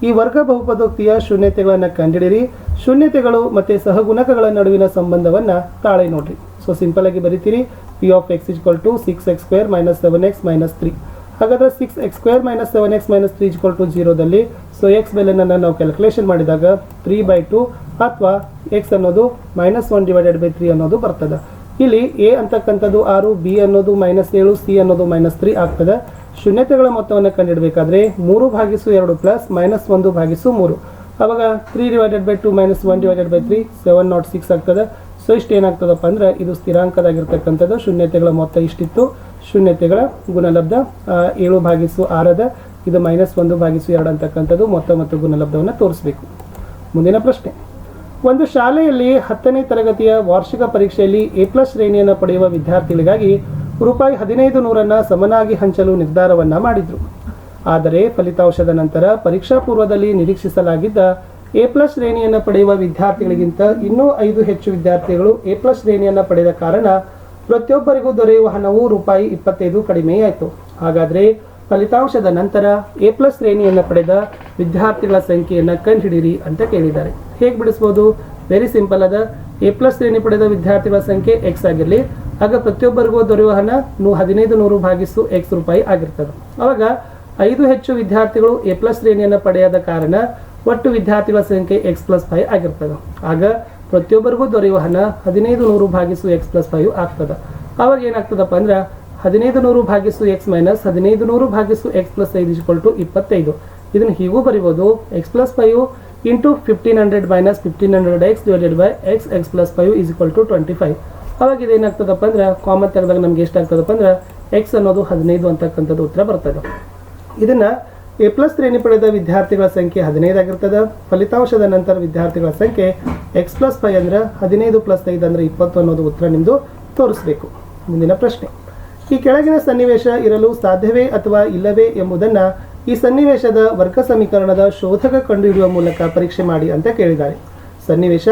ಈ ವರ್ಗ ಬಹುಪದೋಕ್ತಿಯ ಶೂನ್ಯತೆಗಳನ್ನು ಕಂಡಿಡಿರಿ. ಶೂನ್ಯತೆಗಳು ಮತ್ತು ಸಹಗುಣಕಗಳ ನಡುವಿನ ಸಂಬಂಧವನ್ನು ತಾಳೆ ನೋಡ್ರಿ. ಸೊ ಸಿಂಪಲ್ ಆಗಿ ಬರಿತೀರಿ. P of X equal to six X square minus seven X minus three ಹಾಗಾದ್ರೆ six X square minus seven X minus three equal to ಜೀರೋದಲ್ಲಿ so X ಬೆಲೆನನ್ನು ನಾವು ಕ್ಯಾಲ್ಕುಲೇಷನ್ ಮಾಡಿದಾಗ ತ್ರೀ ಬೈ ಟು ಅಥವಾ X ಅನ್ನೋದು minus one divided by three ಅನ್ನೋದು ಬರ್ತದೆ. ಇಲ್ಲಿ A ಅಂತಕ್ಕಂಥದ್ದು ಆರು ಬಿ ಅನ್ನೋದು ಮೈನಸ್ ಏಳು ಸಿ ಅನ್ನೋದು ಮೈನಸ್ ತ್ರೀ ಆಗ್ತದೆ. ಶೂನ್ಯತೆಗಳ ಮೊತ್ತವನ್ನು ಕಂಡುಹಿಡಬೇಕಾದ್ರೆ ಮೂರು ಭಾಗಿಸು ಎರಡು ಪ್ಲಸ್ ಮೈನಸ್ ಒಂದು ಭಾಗಿಸು ಮೂರು. ಅವಾಗ three divided by two minus one divided by three seven not six ಆಗ್ತದೆ. ಸೊ ಇಷ್ಟು ಏನಾಗ್ತದಪ್ಪ ಅಂದ್ರೆ ಇದು ಸ್ಥಿರಾಂಕದಾಗಿರ್ತಕ್ಕಂಥದ್ದು, ಶೂನ್ಯತೆಗಳ ಮೊತ್ತ ಇಷ್ಟಿತ್ತು. ಶೂನ್ಯತೆಗಳ ಗುಣಲಬ್ಧ ಏಳು ಭಾಗಿಸು ಆರದ, ಇದು ಮೈನಸ್ ಒಂದು ಭಾಗಿಸು ಎರಡು ಅಂತಕ್ಕಂಥದ್ದು ಮೊತ್ತ ಮತ್ತು ಗುಣಲಬ್ಧವನ್ನು ತೋರಿಸಬೇಕು. ಮುಂದಿನ ಪ್ರಶ್ನೆ. ಒಂದು ಶಾಲೆಯಲ್ಲಿ ಹತ್ತನೇ ತರಗತಿಯ ವಾರ್ಷಿಕ ಪರೀಕ್ಷೆಯಲ್ಲಿ ಎ ಪ್ಲಸ್ ಶ್ರೇಣಿಯನ್ನು ಪಡೆಯುವ ವಿದ್ಯಾರ್ಥಿಗಳಿಗಾಗಿ ರೂಪಾಯಿ ಹದಿನೈದು ನೂರನ್ನು ಸಮನಾಗಿ ಹಂಚಲು ನಿರ್ಧಾರವನ್ನು ಮಾಡಿದ್ರು. ಆದರೆ ಫಲಿತಾಂಶದ ನಂತರ ಪರೀಕ್ಷಾ ಪೂರ್ವದಲ್ಲಿ ನಿರೀಕ್ಷಿಸಲಾಗಿದ್ದ ಎ ಪ್ಲಸ್ ಶ್ರೇಣಿಯನ್ನು ಪಡೆಯುವ ವಿದ್ಯಾರ್ಥಿಗಳಿಗಿಂತ ಇನ್ನೂ ಐದು ಹೆಚ್ಚು ವಿದ್ಯಾರ್ಥಿಗಳು ಎ ಪ್ಲಸ್ ಶ್ರೇಣಿಯನ್ನು ಪಡೆದ ಕಾರಣ ಪ್ರತಿಯೊಬ್ಬರಿಗೂ ದೊರೆಯುವ ಹಣವು ರೂಪಾಯಿ ಇಪ್ಪತ್ತೈದು ಕಡಿಮೆಯಾಯಿತು. ಹಾಗಾದರೆ ಫಲಿತಾಂಶದ ನಂತರ ಎ ಪ್ಲಸ್ ಶ್ರೇಣಿಯನ್ನು ಪಡೆದ ವಿದ್ಯಾರ್ಥಿಗಳ ಸಂಖ್ಯೆಯನ್ನು ಕಂಡುಹಿಡಿಯಿರಿ ಅಂತ ಕೇಳಿದ್ದಾರೆ. ಹೇಗೆ ಬಿಡಿಸ್ಬೋದು? ವೆರಿ ಸಿಂಪಲ್ ಅದ ಎ ಪ್ಲಸ್ ಶ್ರೇಣಿ ಪಡೆದ ವಿದ್ಯಾರ್ಥಿಗಳ ಸಂಖ್ಯೆ ಎಕ್ಸ್ ಆಗಿರಲಿ. ಆಗ ಪ್ರತಿಯೊಬ್ಬರಿಗೂ ದೊರೆಯುವ ಹಣ ನೂ ಹದಿನೈದು ನೂರು ಭಾಗಿಸು ಎಕ್ಸ್ ರೂಪಾಯಿ ಆಗಿರ್ತದೆ. ಅವಾಗ ಐದು ಹೆಚ್ಚು ವಿದ್ಯಾರ್ಥಿಗಳು ಎ ಪ್ಲಸ್ ಶ್ರೇಣಿಯನ್ನು ಪಡೆಯದ ಕಾರಣ ಒಟ್ಟು ವಿದ್ಯಾರ್ಥಿಗಳ ಸಂಖ್ಯೆ ಎಕ್ಸ್ ಪ್ಲಸ್ ಫೈವ್ ಆಗಿರ್ತದೆ. ಆಗ ಪ್ರತಿಯೊಬ್ಬರಿಗೂ ದೊರೆಯುವ ಹಣ ಹದಿನೈದು ನೂರು ಭಾಗಿಸು ಎಕ್ಸ್ ಪ್ಲಸ್ ಫೈವ್ ಆಗ್ತದೆ. ಅವಾಗ ಏನಾಗ್ತದಪ್ಪ ಅಂದ್ರೆ ಹದಿನೈದು ನೂರು ಭಾಗಿಸು ಎಕ್ಸ್ ಮೈನಸ್ ಹದಿನೈದು ನೂರು ಭಾಗಿಸು ಎಕ್ಸ್ ಪ್ಲಸ್ ಐದು ಇಸ್ಕೊಲ್ ಟು ಇಪ್ಪತ್ತೈದು. ಇದನ್ನು ಹೀಗೂ ಬರಿಬೋದು. X plus five into fifteen hundred minus fifteen hundred X divided by X X plus five is equal to twenty five ಅವಾಗ ಇದೇನಾಗ್ತದಪ್ಪ ಅಂದ್ರೆ ಕಾಮನ್ ತೆಗೆದಾಗ ನಮ್ಗೆ ಎಷ್ಟಾಗ್ತದಪ್ಪ ಅಂದ್ರೆ ಎಕ್ಸ್ ಅನ್ನೋದು ಹದಿನೈದು ಅಂತಕ್ಕಂಥದ್ದು ಉತ್ತರ ಬರ್ತದೆ ಇದನ್ನ ಎ ಪ್ಲಸ್ ಶ್ರೇಣಿ ಪಡೆದ ವಿದ್ಯಾರ್ಥಿಗಳ ಸಂಖ್ಯೆ ಹದಿನೈದು ಆಗಿರ್ತದೆ. ಫಲಿತಾಂಶದ ನಂತರ ವಿದ್ಯಾರ್ಥಿಗಳ ಸಂಖ್ಯೆ ಎಕ್ಸ್ ಪ್ಲಸ್ ಫೈವ್ ಅಂದ್ರೆ ಹದಿನೈದು ಪ್ಲಸ್ ಐದು ಅಂದ್ರೆ ಇಪ್ಪತ್ತು ಅನ್ನೋದು ಉತ್ತರ ನಿಮ್ಮದು ತೋರಿಸಬೇಕು. ಮುಂದಿನ ಪ್ರಶ್ನೆ. ಈ ಕೆಳಗಿನ ಸನ್ನಿವೇಶ ಇರಲು ಸಾಧ್ಯವೇ ಅಥವಾ ಇಲ್ಲವೇ ಎಂಬುದನ್ನು ಈ ಸನ್ನಿವೇಶದ ವರ್ಗ ಸಮೀಕರಣದ ಶೋಧಕ ಕಂಡುಹಿಡಿಯುವ ಮೂಲಕ ಪರೀಕ್ಷೆ ಮಾಡಿ ಅಂತ ಕೇಳಿದ್ದಾರೆ. ಸನ್ನಿವೇಶ,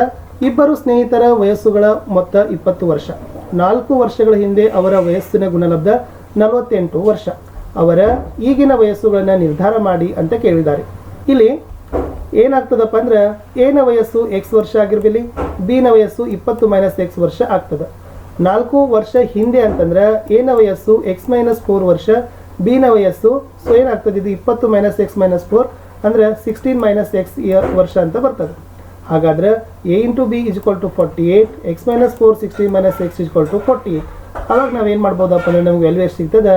ಇಬ್ಬರು ಸ್ನೇಹಿತರ ವಯಸ್ಸುಗಳ ಮೊತ್ತ ಇಪ್ಪತ್ತು ವರ್ಷ. ನಾಲ್ಕು ವರ್ಷಗಳ ಹಿಂದೆ ಅವರ ವಯಸ್ಸಿನ ಗುಣಲಬ್ಧ ನಲವತ್ತೆಂಟು ವರ್ಷ. ಅವರ ಈಗಿನ ವಯಸ್ಸುಗಳನ್ನು ನಿರ್ಧಾರ ಮಾಡಿ ಅಂತ ಕೇಳಿದ್ದಾರೆ. ಇಲ್ಲಿ ಏನಾಗ್ತದಪ್ಪ ಅಂದ್ರೆ ಎನ ವಯಸ್ಸು ಎಕ್ಸ್ ವರ್ಷ ಆಗಿರ್ಬಿಲಿ ಬಿನ ವಯಸ್ಸು ಇಪ್ಪತ್ತು ಮೈನಸ್ ಎಕ್ಸ್ ವರ್ಷ ಆಗ್ತದೆ. ನಾಲ್ಕು ವರ್ಷ ಹಿಂದೆ ಅಂತಂದ್ರೆ ಎನ ವಯಸ್ಸು ಎಕ್ಸ್ ಮೈನಸ್ ಫೋರ್ ವರ್ಷ ಬಿನ ವಯಸ್ಸು ಸೊ ಏನಾಗ್ತದೆ ಇದು ಇಪ್ಪತ್ತು ಮೈನಸ್ ಎಕ್ಸ್ ಮೈನಸ್ ಫೋರ್ ಅಂದ್ರೆ ಸಿಕ್ಸ್ಟೀನ್ ಮೈನಸ್ ಎಕ್ಸ್ ಇಯರ್ ವರ್ಷ ಅಂತ ಬರ್ತದೆ. ಹಾಗಾದ್ರೆ A into B is equal to forty eight X minus four sixteen minus X is equal to forty eight ಅವಾಗ ನಾವೇನು ಮಾಡ್ಬೋದಪ್ಪ ಅಂದರೆ ನಮ್ಗೆ ವ್ಯಾಲ್ಯೂ ಎಷ್ಟು ಸಿಗ್ತದೆ.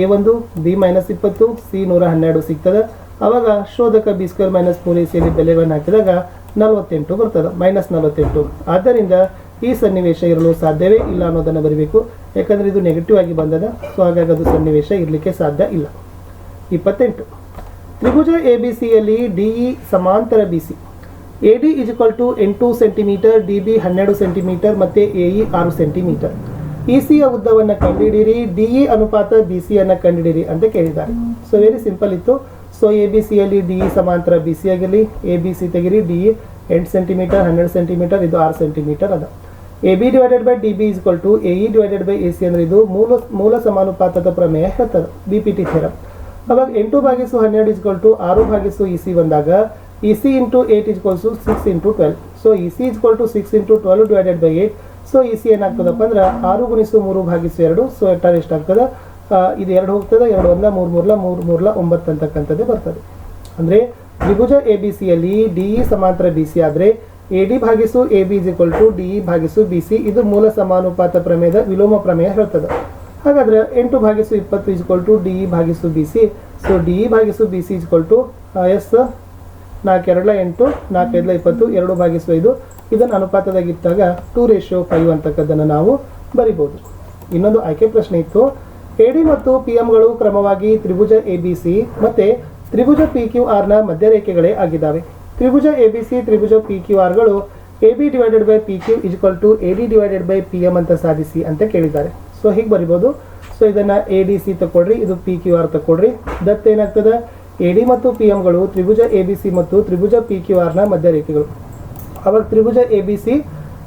ಎ ಒಂದು ಬಿ ಮೈನಸ್ ಇಪ್ಪತ್ತು ಸಿ ನೂರ ಹನ್ನೆರಡು ಸಿಗ್ತದೆ. ಅವಾಗ ಶೋಧಕ ಬಿ ಸ್ಕ್ವೇರ್ ಮೈನಸ್ ಮೂರು ಸಿಯಲ್ಲಿ ಬೆಲೆಗಳನ್ನು ಹಾಕಿದಾಗ ನಲವತ್ತೆಂಟು ಬರ್ತದೆ ಮೈನಸ್ ನಲವತ್ತೆಂಟು. ಆದ್ದರಿಂದ ಈ ಸನ್ನಿವೇಶ ಇರಲು ಸಾಧ್ಯವೇ ಇಲ್ಲ ಅನ್ನೋದನ್ನು ಬರೀಬೇಕು. ಯಾಕಂದರೆ ಇದು ನೆಗೆಟಿವ್ ಆಗಿ ಬಂದದ ಸೊ ಹಾಗಾಗಿ ಅದು ಸನ್ನಿವೇಶ ಇರಲಿಕ್ಕೆ ಸಾಧ್ಯ ಇಲ್ಲ. ಇಪ್ಪತ್ತೆಂಟು. ತ್ರಿಭುಜ ಎ ಬಿ ಸಿಯಲ್ಲಿ ಡಿಇ ಇ ಸಮಾಂತರ B C A D is equal to ಎಂಟು ಸೆಂಟಿಮೀಟರ್ ಡಿ ಬಿ ಹನ್ನೆರಡು ಸೆಂಟಿಮೀಟರ್ ಮತ್ತು ಎ ಇ ಆರು ಸೆಂಟಿಮೀಟರ್ ಇ ಸಿಯ ಉದ್ದವನ್ನು ಕಂಡುಹಿಡಿಯಿರಿ ಡಿ ಇ ಅನುಪಾತ ಬಿ ಸಿಯನ್ನು ಕಂಡುಹಿಡಿಯಿರಿ ಅಂತ ಕೇಳಿದ್ದಾರೆ. ಸೊ ವೆರಿ ಸಿಂಪಲ್ ಇತ್ತು. ಸೊ ಎ ಬಿ ಸಿಯಲ್ಲಿ ಡಿ ಇ ಸಮಾಂತರ ಬಿ ಸಿ ಆಗಿರಲಿ ಎ ಬಿ ಸಿ ತೆಗಿರಿ ಡಿ ಇ ಎಂಟು ಸೆಂಟಿಮೀಟರ್ ಹನ್ನೆರಡು ಸೆಂಟಿಮೀಟರ್ ಇದು ಆರು ಸೆಂಟಿಮೀಟರ್ ಅದ. A B divided by D B is equal to A E divided by A C ಅಂದರೆ ಇದು ಮೂಲ ಮೂಲ ಸಮಾನುಪಾತದ ಪ್ರಮೇಯ ಹೇಳ್ತದೆ ಬಿ ಪಿ ಟಿ ಥಿಯರಮ್ ಅವಾಗ ಎಂಟು ಭಾಗಿಸು ಹನ್ನೆರಡು ಇಸ್ಕೊಲ್ ಟು ಆರು ಭಾಗಿಸು ಇ ಸಿ ಬಂದಾಗ E C into eight is equals six into twelve so E C is equal to six into twelve divided by eight so E C ಏನಾಗ್ತದಪ್ಪ ಅಂದ್ರೆ ಆರು ಗುಣಿಸು ಮೂರು ಭಾಗಿಸು ಎರಡು. ಸೊ ಎಟ್ಟಾರು ಎಷ್ಟಾಗ್ತದೆ ಇದು ಎರಡು ಹೋಗ್ತದೆ. ಎರಡು ಒಂದ, ಮೂರು ಮೂರ್ಲ ಮೂರು ಮೂರ್ಲ ಒಂಬತ್ತು ಅಂತಕ್ಕಂಥದ್ದೇ ಬರ್ತದೆ. ಅಂದರೆ ತ್ರಿಭುಜ ಎ ಬಿ ಸಿಯಲ್ಲಿ ಡಿ ಇ ಸಮಾಂತರ ಬಿ ಸಿ ಆದರೆ ಎ ಡಿ ಭಾಗಿಸು A B is equal to D E ಭಾಗಿಸು ಬಿ ಸಿ ಇದು ಮೂಲ ಸಮಾನುಪಾತ ಪ್ರಮೇಯದ ವಿಲೋಮ ಪ್ರಮೇಯ ಹೇಳ್ತದೆ. ಹಾಗಾದ್ರೆ ಎಂಟು ಭಾಗಿಸು ಇಪ್ಪತ್ತು is equal to D E ಭಾಗಿಸು B C so D E ಭಾಗಿಸು B C is equal to S, ನಾಲ್ಕೆರಡಲ ಎಂಟು ನಾಲ್ಕೈದಲ ಇಪ್ಪತ್ತು, ಎರಡು ಭಾಗಿಸು ಐದು. ಇದನ್ನು ಅನುಪಾತದಾಗಿದ್ದಾಗ ಟೂ ರೇಷಿಯೋ ಫೈವ್ ಅಂತಕ್ಕದ್ದನ್ನು ನಾವು ಬರಿಬೋದು. ಇನ್ನೊಂದು ಆಯ್ಕೆ ಪ್ರಶ್ನೆ ಇತ್ತು. ಎ ಡಿ ಮತ್ತು ಪಿ ಎಂಗಳು ಕ್ರಮವಾಗಿ ತ್ರಿಭುಜ ಎ ಬಿ ಸಿ ಮತ್ತು ತ್ರಿಭುಜ ಪಿ ಕ್ಯೂ ಆರ್ನ ಮಧ್ಯರೇಖೆಗಳೇ ಆಗಿದ್ದಾವೆ. ತ್ರಿಭುಜ ಎ ಬಿ ಸಿ ತ್ರಿಭುಜ P Q ಆರ್ಗಳು A B divided by P Q is equal to A D divided by P M ಅಂತ ಸಾಧಿಸಿ ಅಂತ ಕೇಳಿದ್ದಾರೆ. ಸೊ ಹೀಗೆ ಬರಿಬೋದು. ಸೊ ಇದನ್ನು ಎ ಡಿ ಸಿ ತಗೊಳ್ರಿ ಇದು ಪಿ ಕ್ಯೂ ಆರ್ ತಗೊಳ್ರಿ ದತ್ತ ಏನಾಗ್ತದೆ? ಎ ಡಿ ಮತ್ತು ಪಿ ಎಮ್ಗಳು ತ್ರಿಭುಜ ಎ ಬಿ ಸಿ ಮತ್ತು ತ್ರಿಭುಜ ಪಿ ಕ್ಯೂ ಆರ್ನ ಮಧ್ಯರೇಖೆಗಳು. ಅವಾಗ ತ್ರಿಭುಜ ಎ ಬಿ ಸಿ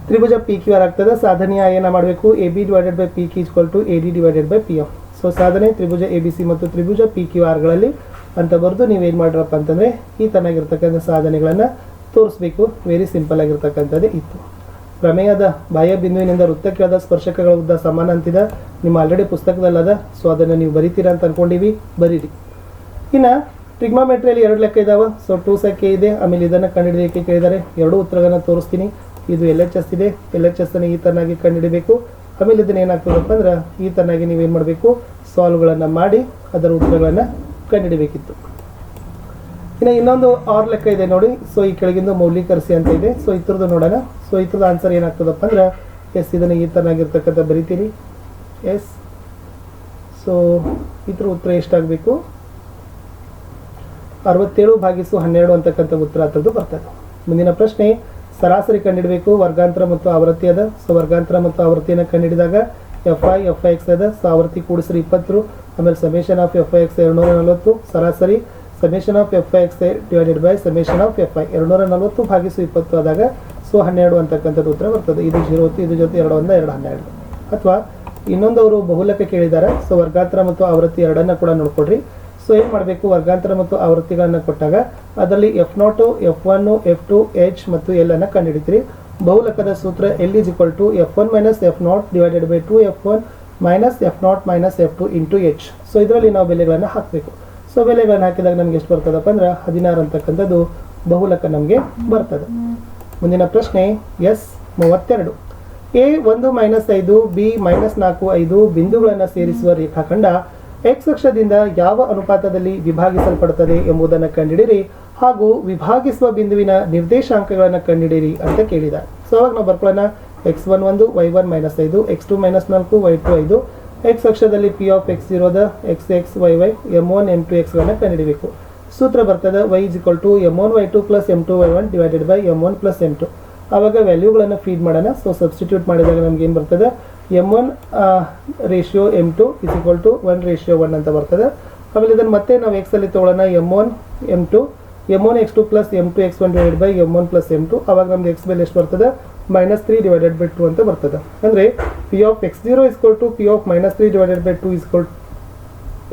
ತ್ರಿಭುಜ ಪಿ ಕ್ಯೂ ಆರ್ ಆಗ್ತದೆ. ಸಾಧನೆಯ ಏನ ಮಾಡಬೇಕು? A B divided by P Q is equal to A D divided by P M so ಸಾಧನೆ ತ್ರಿಭುಜ ಎ ಬಿ ಸಿ ಮತ್ತು ತ್ರಿಭುಜ ಪಿ ಕ್ಯೂ ಆರ್ಗಳಲ್ಲಿ ಅಂತ ಬರೆದು ನೀವೇನು ಮಾಡಿರಪ್ಪ ಅಂತಂದರೆ ಈ ತನಗಿರ್ತಕ್ಕಂಥ ಸಾಧನೆಗಳನ್ನು ತೋರಿಸ್ಬೇಕು. ವೆರಿ ಸಿಂಪಲ್ ಆಗಿರ್ತಕ್ಕಂಥದ್ದೇ ಇತ್ತು. ಪ್ರಮೇಯದ ಬಾಹ್ಯ ಬಿಂದುವಿನಿಂದ ವೃತ್ತಕ್ಕಾದ ಸ್ಪರ್ಶಕಗಳ ಉದ್ದ ಸಮಾನ ಅಂತಿದ ನಿಮ್ಮ ಆಲ್ರೆಡಿ ಪುಸ್ತಕದಲ್ಲದ ಸೊ ಅದನ್ನು ನೀವು ಬರಿತೀರಾ ಅಂತ ಅಂದ್ಕೊಂಡಿವಿ ಬರೀರಿ. ಇನ್ನು ಟ್ರಿಗ್ಮಾಮೆಟ್ರಿಯಲ್ಲಿ ಎರಡು ಲೆಕ್ಕ ಇದಾವೆ. ಸೊ ಟೂ ಸೆಕೆ ಇದೆ. ಆಮೇಲೆ ಇದನ್ನು ಕಂಡುಹಿಡಿಯೋಕ್ಕೆ ಕೇಳಿದ್ದಾರೆ ಎರಡು ಉತ್ತರಗಳನ್ನು ತೋರಿಸ್ತೀನಿ. ಇದು ಎಲ್ ಎಚ್ ಎಸ್ ಇದೆ. ಎಲ್ ಎಚ್ ಎಸ್ ಅನ್ನು ಈ ತರನಾಗಿ ಕಂಡುಹಿಡಿಬೇಕು. ಆಮೇಲೆ ಇದನ್ನ ಏನಾಗ್ತದಪ್ಪ ಅಂದ್ರೆ ಈ ತರನಾಗಿ ನೀವೇನು ಮಾಡಬೇಕು? ಸಾಲ್ವ್ಗಳನ್ನು ಮಾಡಿ ಅದರ ಉತ್ತರಗಳನ್ನು ಕಂಡುಹಿಡಿಬೇಕಿತ್ತು ಇನ್ನು ಇನ್ನೊಂದು ಆರ್ ಲೆಕ್ಕ ಇದೆ ನೋಡಿ. ಸೊ ಈ ಕೆಳಗಿಂದ ಮೌಲ್ಯೀಕರಿಸಿ ಅಂತ ಇದೆ. ಸೊ ಇದ್ರದ್ದು ನೋಡೋಣ. ಸೊ ಇದ್ರದ್ದು ಆನ್ಸರ್ ಏನಾಗ್ತದಪ್ಪ ಅಂದ್ರೆ ಎಸ್ ಇದನ್ನು ಈ ತರನಾಗಿರ್ತಕ್ಕಂಥ ಬರೀತೀರಿ. ಎಸ್ ಸೊ ಇದ್ರ ಉತ್ತರ ಎಷ್ಟಾಗಬೇಕು? ಅರವತ್ತೇಳು ಭಾಗಿಸು ಹನ್ನೆರಡು ಅಂತಕ್ಕಂಥ ಉತ್ತರ ಅಂತದ್ದು ಬರ್ತದೆ. ಮುಂದಿನ ಪ್ರಶ್ನೆ, ಸರಾಸರಿ ಕಂಡುಹಿಡಬೇಕು ವರ್ಗಾಂತರ ಮತ್ತು ಆವೃತ್ತಿ ಅದ ಸೊ ವರ್ಗಾಂತರ ಮತ್ತು ಆವೃತ್ತಿಯನ್ನು ಕಂಡುಹಿಡಿದಾಗ F I F I X ಅದ ಸಾವಿರತಿ ಕೂಡಿಸ್ರಿ ಇಪ್ಪತ್ತು ಆಮೇಲೆ summation of F I X ಎರಡುನೂರ ನಲವತ್ತು ಸರಾಸರಿ summation of F I X divided by summation of F I ಎರಡುನೂರ ನಲವತ್ತು ಭಾಗಿಸು ಇಪ್ಪತ್ತು ಆದಾಗ ಸೊ ಹನ್ನೆರಡು ಅಂತಕ್ಕಂಥದ್ದು ಉತ್ತರ ಬರ್ತದೆ. ಇದು ಜೀರೋ, ಇದು ಜೊತೆ ಎರಡು ಒಂದ, ಎರಡು ಹನ್ನೆರಡು. ಅಥವಾ ಇನ್ನೊಂದು ಅವರು ಬಹುಲಕ ಕೇಳಿದ್ದಾರೆ. ಸೊ ವರ್ಗಾಂತರ ಮತ್ತು ಆವೃತ್ತಿ ಎರಡನ್ನ ಕೂಡ ನೋಡ್ಕೊಡ್ರಿ. ಸೊ ಏನು ಮಾಡಬೇಕು? ವರ್ಗಾಂತರ ಮತ್ತು ಆವೃತ್ತಿಗಳನ್ನು ಕೊಟ್ಟಾಗ ಅದರಲ್ಲಿ F naught F one F two H ಮತ್ತು ಎಲ್ ಅನ್ನು ಕಂಡುಹಿಡಿತೀರಿ. ಬಹುಲಕದ ಸೂತ್ರ L is equal to F one minus F naught divided by two F one minus F naught minus F two into H so ಇದರಲ್ಲಿ ನಾವು ಬೆಲೆಗಳನ್ನು ಹಾಕಬೇಕು. So ಬೆಲೆಗಳನ್ನು ಹಾಕಿದಾಗ ನಮ್ಗೆ ಎಷ್ಟು ಬರ್ತದಪ್ಪ ಅಂದ್ರೆ ಹದಿನಾರು ಅಂತಕ್ಕಂಥದ್ದು ಬಹುಲಕ ನಮಗೆ ಬರ್ತದೆ. ಮುಂದಿನ ಪ್ರಶ್ನೆ ಎಸ್ ಮೂವತ್ತೆರಡು. ಎ ಒಂದು ಮೈನಸ್ ಐದು ಬಿ ಮೈನಸ್ ನಾಲ್ಕು, ಐದು ಬಿಂದುಗಳನ್ನು ಸೇರಿಸುವ ರೇಖಾಖಂಡ ಎಕ್ಸ್ ಅಕ್ಷದಿಂದ ಯಾವ ಅನುಪಾತದಲ್ಲಿ ವಿಭಾಗಿಸಲ್ಪಡುತ್ತದೆ ಎಂಬುದನ್ನು ಕಂಡುಹಿಡಿಯಿರಿ. ಹಾಗೂ ವಿಭಾಗಿಸುವ ಬಿಂದುವಿನ ನಿರ್ದೇಶಾಂಕಗಳನ್ನು ಕಂಡುಹಿಡಿಯಿರಿ ಅಂತ ಕೇಳಿದ. ಸೊ ಅವಾಗ ನಾವು ಬರ್ಕೊಳ್ಳೋಣ. ಎಕ್ಸ್ ಒನ್ ಒಂದು ವೈ ಒನ್ ಮೈನಸ್ ಐದು ಎಕ್ಸ್ ಟು ಮೈನಸ್ ನಾಲ್ಕು ವೈ ಟು ಐದು. ಎಕ್ಸ್ ಅಕ್ಷದಲ್ಲಿ ಪಿ ಆಫ್ ಎಕ್ಸ್ ಇರೋದ x x y y m one m two ಎಕ್ಸ್ಗಳನ್ನು ಕಂಡುಹಿಡಬೇಕು. ಸೂತ್ರ ಬರ್ತದೆ y is equal to m one y two plus m two y one divided by m one plus m two ಆವಾಗ ವ್ಯಾಲ್ಯೂಗಳನ್ನು feed ಮಾಡೋಣ. So substitute ಮಾಡಿದಾಗ ನಮ್ಗೆ ಏನು ಬರ್ತದೆ? M one ratio m two is equal to one ratio one ಅಂತ ಬರ್ತದೆ. ಆಮೇಲೆ ಇದನ್ನು ಮತ್ತೆ ನಾವು ಎಕ್ಸಲ್ಲಿ ತೊಗೊಳ್ಳೋಣ. M one m two m one x two plus m two x one divide by m one plus m two ಅವಾಗ ನಮ್ಗೆ ಎಕ್ಸ್ ಮೇಲೆ ಎಷ್ಟು ಬರ್ತದೆ? Minus three divided by two ಅಂತ ಬರ್ತದೆ. ಅಂದರೆ p of x zero is equal to p of minus three divided by two is equal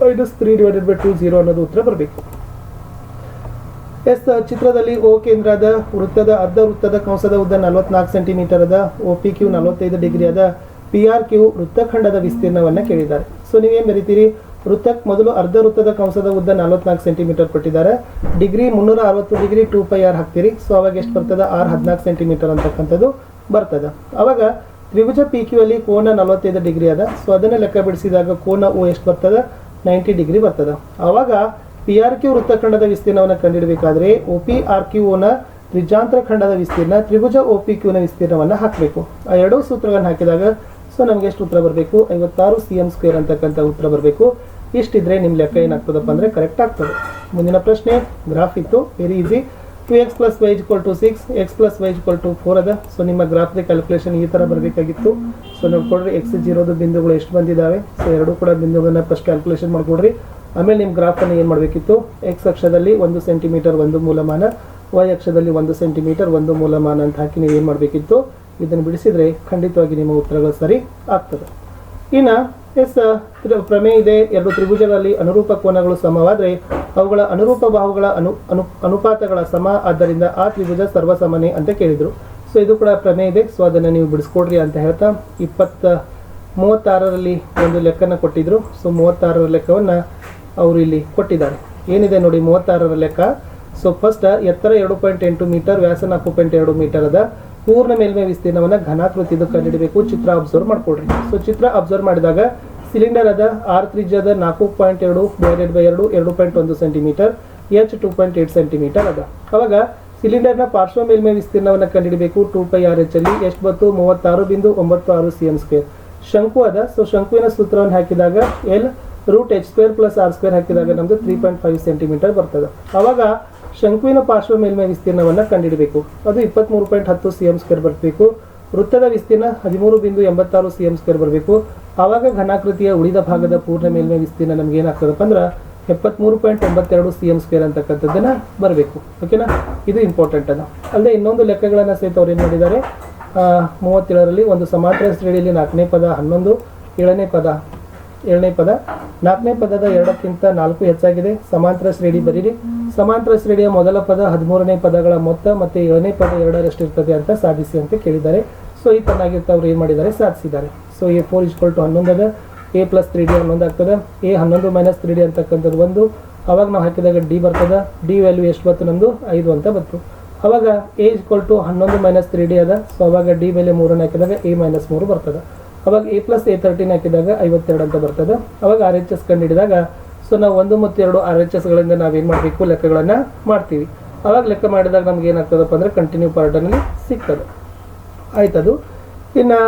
minus three divided by two zero ಅನ್ನೋದು ಉತ್ತರ ಬರಬೇಕು. ಎಸ್ ಚಿತ್ರದಲ್ಲಿ ಓ ಕೇಂದ್ರದ ವೃತ್ತದ ಅರ್ಧ ವೃತ್ತದ ಕಂಸದ ಉದ್ದ ನಲವತ್ನಾಲ್ಕು ಸೆಂಟಿಮೀಟರ್ ಅದ. ಓ ಪಿ ಕ್ಯೂ ನಲವತ್ತೈದು ಡಿಗ್ರಿ ಅದ. ಪಿ ಆರ್ ಕ್ಯೂ ವೃತ್ತಖಂಡದ ವಿಸ್ತೀರ್ಣವನ್ನ ಕೇಳಿದ್ದಾರೆ. ಸೊ ನೀವೇನ್ ಬರೀತೀರಿ? ವೃತ್ತ ಮೊದಲು ಅರ್ಧ ವೃತ್ತದ ಕಂಸದ ಉದ್ದ ನಲವತ್ನಾಲ್ಕು ಸೆಂಟಿಮೀಟರ್ ಕೊಟ್ಟಿದ್ದಾರೆ. ಡಿಗ್ರಿ ಮುನ್ನೂರ ಅರವತ್ತು ಡಿಗ್ರಿ ಟೂ ಪೈ ಆರ್ ಹಾಕ್ತೀರಿ. ಸೊ, ಅವಾಗ ಎಷ್ಟು ಬರ್ತದೆ? ಆರ್ ಹದಿನಾಲ್ಕು ಸೆಂಟಿಮೀಟರ್ ಅಂತಕ್ಕಂಥದ್ದು ಬರ್ತದೆ. ಅವಾಗ ತ್ರಿಭುಜ ಪಿ ಕ್ಯೂ ಅಲ್ಲಿ ಕೋನ ನಲವತ್ತೈದು ಡಿಗ್ರಿ ಅದ. ಸೊ, ಅದನ್ನು ಲೆಕ್ಕ ಬಿಡಿಸಿದಾಗ ಕೋನ ಓ ಎಷ್ಟು ಬರ್ತದೆ? ನೈಂಟಿ ಡಿಗ್ರಿ ಬರ್ತದೆ. ಅವಾಗ ಪಿ ಆರ್ ಕ್ಯೂ ವೃತ್ತಖಂಡದ ವಿಸ್ತೀರ್ಣವನ್ನು ಕಂಡುಹಿಡಬೇಕಾದ್ರೆ ಒ ಪಿ ಆರ್ ಕ್ಯೂ ಓನ ತ್ರಿಜಾಂತರ ಖಂಡದ ವಿಸ್ತೀರ್ಣ, ತ್ರಿಭುಜ ಒ ಪಿ ಕ್ಯೂನ ವಿಸ್ತೀರ್ಣವನ್ನು ಹಾಕಬೇಕು. ಆ ಎರಡೂ ಸೂತ್ರಗಳನ್ನು ಹಾಕಿದಾಗ, ಸೊ, ನಮ್ಗೆ ಎಷ್ಟು ಉತ್ತರ ಬರಬೇಕು? ಐವತ್ತಾರು ಸಿ ಎಂ ಸ್ಕ್ವೇರ್ ಅಂತಕ್ಕಂಥ ಉತ್ತರ ಬರಬೇಕು. ಇಷ್ಟಿದ್ರೆ ನಿಮ್ಮ ಲೆಕ್ಕ ಏನಾಗ್ತದಪ್ಪ ಅಂದರೆ ಕರೆಕ್ಟ್ ಆಗ್ತದೆ. ಮುಂದಿನ ಪ್ರಶ್ನೆ ಗ್ರಾಫ್ ಇತ್ತು very easy two x plus y equal to six x plus y equal to four ಅದ. ಸೊ ನಿಮ್ಮ ಗ್ರಾಫ್ದ ಕ್ಯಾಲ್ಕುಲೇಷನ್ ಈ ಥರ ಬರಬೇಕಾಗಿತ್ತು. ಸೊ ನೋಡ್ಕೊಡ್ರಿ ಎಕ್ಸ್ ಜೀರೋದು ಬಿಂದುಗಳು ಎಷ್ಟು ಬಂದಿದ್ದಾವೆ ಸೊ ಎರಡು ಕೂಡ ಬಿಂದುಗಳನ್ನ ಫಸ್ಟ್ ಕ್ಯಾಲ್ಕುಲೇಷನ್ ಮಾಡ್ಕೊಡ್ರಿ. ಆಮೇಲೆ ನಿಮ್ಮ ಗ್ರಾಫನ್ನು ಏನು ಮಾಡಬೇಕಿತ್ತು? ಎಕ್ಸ್ ಅಕ್ಷದಲ್ಲಿ ಒಂದು ಸೆಂಟಿಮೀಟರ್ ಒಂದು ಮೂಲಮಾನ. ವೈ ಅಕ್ಷದಲ್ಲಿ ಒಂದು ಸೆಂಟಿಮೀಟರ್ ಒಂದು ಮೂಲಮಾನ ಅಂತ ಹಾಕಿ ನೀವು ಏನು ಮಾಡಬೇಕಿತ್ತು? ಇದನ್ನು ಬಿಡಿಸಿದರೆ ಖಂಡಿತವಾಗಿ ನಿಮ್ಮ ಉತ್ತರಗಳು ಸರಿ ಆಗ್ತದೆ. ಇನ್ನು ಎಸ್ ಪ್ರಮೇಯ ಇದೆ. ಎರಡು ತ್ರಿಭುಜಗಳಲ್ಲಿ ಅನುರೂಪ ಕೋನಗಳು ಸಮವಾದರೆ ಅವುಗಳ ಅನುರೂಪ ಬಾಹುಗಳ ಅನು ಅನು, ಅನುಪಾತಗಳ ಸಮ. ಆದ್ದರಿಂದ ಆ ತ್ರಿಭುಜ ಸರ್ವಸಮನೆ ಅಂತ ಕೇಳಿದರು. ಸೊ ಇದು ಕೂಡ ಪ್ರಮೇಯ ಇದೆ. ಸೊ ಅದನ್ನು ನೀವು ಬಿಡಿಸ್ಕೊಡ್ರಿ ಅಂತ ಹೇಳ್ತಾ ಇಪ್ಪತ್ತ ಮೂವತ್ತಾರರಲ್ಲಿ ಒಂದು ಲೆಕ್ಕನ ಕೊಟ್ಟಿದ್ದರು ಸೊ ಮೂವತ್ತಾರರ ಲೆಕ್ಕವನ್ನು ಅವರು ಇಲ್ಲಿ ಕೊಟ್ಟಿದ್ದಾರೆ. ಏನಿದೆ ನೋಡಿ ಮೂವತ್ತಾರರ ಲೆಕ್ಕ? ಸೊ ಫಸ್ಟ್ ಎತ್ತರ ಎರಡು ಪಾಯಿಂಟ್ ಎಂಟು ಮೀಟರ್ ವ್ಯಾಸ ನಾಲ್ಕು ಪಾಯಿಂಟ್ ಎರಡು ಮೀಟರ್ ಅದ. ಪೂರ್ಣ ಮೇಲ್ಮೈ ವಿಸ್ತೀರ್ಣವನ್ನ ಘನಾಕೃತಿದು ಕಂಡುಹಿಡಬೇಕು. ಚಿತ್ರ ಅಬ್ಸರ್ವ್ ಮಾಡ್ಕೊಡ್ರಿ ಸೊ ಚಿತ್ರ ಅಬ್ಸರ್ವ್ ಮಾಡಿದಾಗ ಸಿಲಿಂಡರ್ ಅದ ಆರ್ ತ್ರಿಜ್ಯದ ನಾಲ್ಕು ಪಾಯಿಂಟ್ ಎರಡು ಡಿವೈಡೆಡ್ ಬೈ ಎರಡು ಎರಡು ಪಾಯಿಂಟ್ ಒಂದು centimetre H two point eight centimetre ಅದ. ಅವಾಗ ಸಿಲಿಂಡರ್ನ ಪಾರ್ಶ್ವ ಮೇಲ್ಮೈ ವಿಸ್ತೀರ್ಣವನ್ನು ಕಂಡುಹಿಡಬೇಕು. ಟೂ ಪೈ ಆರ್ ಎಚ್ ಅಲ್ಲಿ ಎಷ್ಟು ಬತ್ತು? ಮೂವತ್ತಾರು ಬಿಂದು ಒಂಬತ್ತು ಆರು ಸಿ ಎಂ ಸ್ಕ್ವೇರ್ ಶಂಕು ಅದ. ಸೊ ಶಂಕುವಿನ ಸೂತ್ರವನ್ನು ಹಾಕಿದಾಗ l root h square plus r square ಹಾಕಿದಾಗ ನಮ್ದು ತ್ರೀ ಪಾಯಿಂಟ್ ಫೈವ್ ಸೆಂಟಿಮೀಟರ್ ಬರ್ತದೆ. ಅವಾಗ ಶಂಕುವಿನ ಪಾರ್ಶ್ವ ಮೇಲ್ಮೈ ವಿಸ್ತೀರ್ಣವನ್ನು ಕಂಡಿಡಬೇಕು. ಅದು ಇಪ್ಪತ್ತ್ಮೂರು ಪಾಯಿಂಟ್ ಹತ್ತು ಸಿ ಎಂ ಸ್ಕ್ವೇರ್ ಬರಬೇಕು. ವೃತ್ತದ ವಿಸ್ತೀರ್ಣ ಹದಿಮೂರು ಬಿಂದು ಎಂಬತ್ತಾರು ಸಿ ಎಂ ಸ್ಕ್ವೇರ್ ಬರಬೇಕು. ಆವಾಗ ಘನಾಕೃತಿಯ ಉಳಿದ ಭಾಗದ ಪೂರ್ಣ ಮೇಲ್ಮೈ ವಿಸ್ತೀರ್ಣ ನಮ್ಗೆ ಏನಾಗ್ತದಪ್ಪ ಅಂದ್ರೆ ಎಪ್ಪತ್ತ್ಮೂರು ಪಾಯಿಂಟ್ ಒಂಬತ್ತೆರಡು ಸಿ ಎಂ ಸ್ಕ್ವೇರ್ ಅಂತಕ್ಕಂಥದ್ದನ್ನು ಬರಬೇಕು. ಓಕೆನಾ ಇದು ಇಂಪಾರ್ಟೆಂಟ್ ಅದ. ಅಲ್ಲದೆ ಇನ್ನೊಂದು ಲೆಕ್ಕಗಳನ್ನು ಸಹಿತ ಅವ್ರು ಏನು ಮಾಡಿದ್ದಾರೆ ಮೂವತ್ತೇಳರಲ್ಲಿ ಒಂದು ಸಮಾಂತರ ಶ್ರೇಣಿಯಲ್ಲಿ ನಾಲ್ಕನೇ ಪದ, ಹನ್ನೊಂದು, ಏಳನೇ ಪದ ಏಳನೇ ಪದ. ನಾಲ್ಕನೇ ಪದದ ಎರಡಕ್ಕಿಂತ ನಾಲ್ಕು ಹೆಚ್ಚಾಗಿದೆ. ಸಮಾಂತರ ಶ್ರೇಣಿ ಬರೀರಿ. ಸಮಾಂತರ ಶ್ರೇಣಿಯ ಮೊದಲ ಪದ ಹದಿಮೂರನೇ ಪದಗಳ ಮೊತ್ತ ಮತ್ತೆ ಏಳನೇ ಪದ ಎರಡರಷ್ಟು ಇರ್ತದೆ ಅಂತ ಸಾಧಿಸಿ ಅಂತ ಕೇಳಿದ್ದಾರೆ. ಸೊ ಈ ತನ್ನಾಗಿರ್ತ ಅವ್ರು ಏನು ಮಾಡಿದ್ದಾರೆ? ಸಾಧಿಸಿದ್ದಾರೆ. So a four is equal to ಹನ್ನೊಂದು ಅದ. ಎ ಪ್ಲಸ್ ತ್ರೀ ಡಿ ಹನ್ನೊಂದು ಆಗ್ತದೆ. ಎ ಹನ್ನೊಂದು ಮೈನಸ್ ತ್ರೀ ಡಿ ಅಂತಕ್ಕಂಥದ್ದು ಒಂದು. ಅವಾಗ ನಾವು ಹಾಕಿದಾಗ ಡಿ ಬರ್ತದೆ. ಡಿ ವ್ಯಾಲ್ಯೂ ಎಷ್ಟು ಬಂತು ನಮ್ಮದು ಐದು ಅಂತ ಬಂತು. ಅವಾಗ ಎ ಇಸ್ಕೊಲ್ ಟು ಹನ್ನೊಂದು ಮೈನಸ್ ತ್ರೀ ಡಿ ಅದ. ಸೊ ಅವಾಗ ಡಿ ಬೆಲೆ ಮೂರನ್ನು ಹಾಕಿದಾಗ ಎ ಮೈನಸ್ ಮೂರು ಬರ್ತದೆ. ಅವಾಗ ಎ ಪ್ಲಸ್ ಎ ತರ್ಟಿನ್ ಹಾಕಿದಾಗ ಐವತ್ತೆರಡು ಅಂತ ಬರ್ತದೆ. ಅವಾಗ ಆರ್ ಎಚ್ ಎಸ್ ಕಂಡು ಹಿಡಿದಾಗ ಸೊ ನಾವು ಒಂದು ಮತ್ತು ಎರಡು ಆರ್ ಎಚ್ ಎಸ್ಗಳಿಂದ ನಾವೇನು ಮಾಡಬೇಕು? ಲೆಕ್ಕಗಳನ್ನು ಮಾಡ್ತೀವಿ. ಅವಾಗ ಲೆಕ್ಕ ಮಾಡಿದಾಗ ನಮ್ಗೆ ಏನಾಗ್ತದಪ್ಪ ಅಂದರೆ ಕಂಟಿನ್ಯೂ ಪಾರ್ಟನಲ್ಲಿ ಸಿಗ್ತದೆ. ಆಯ್ತದು? ಇನ್ನು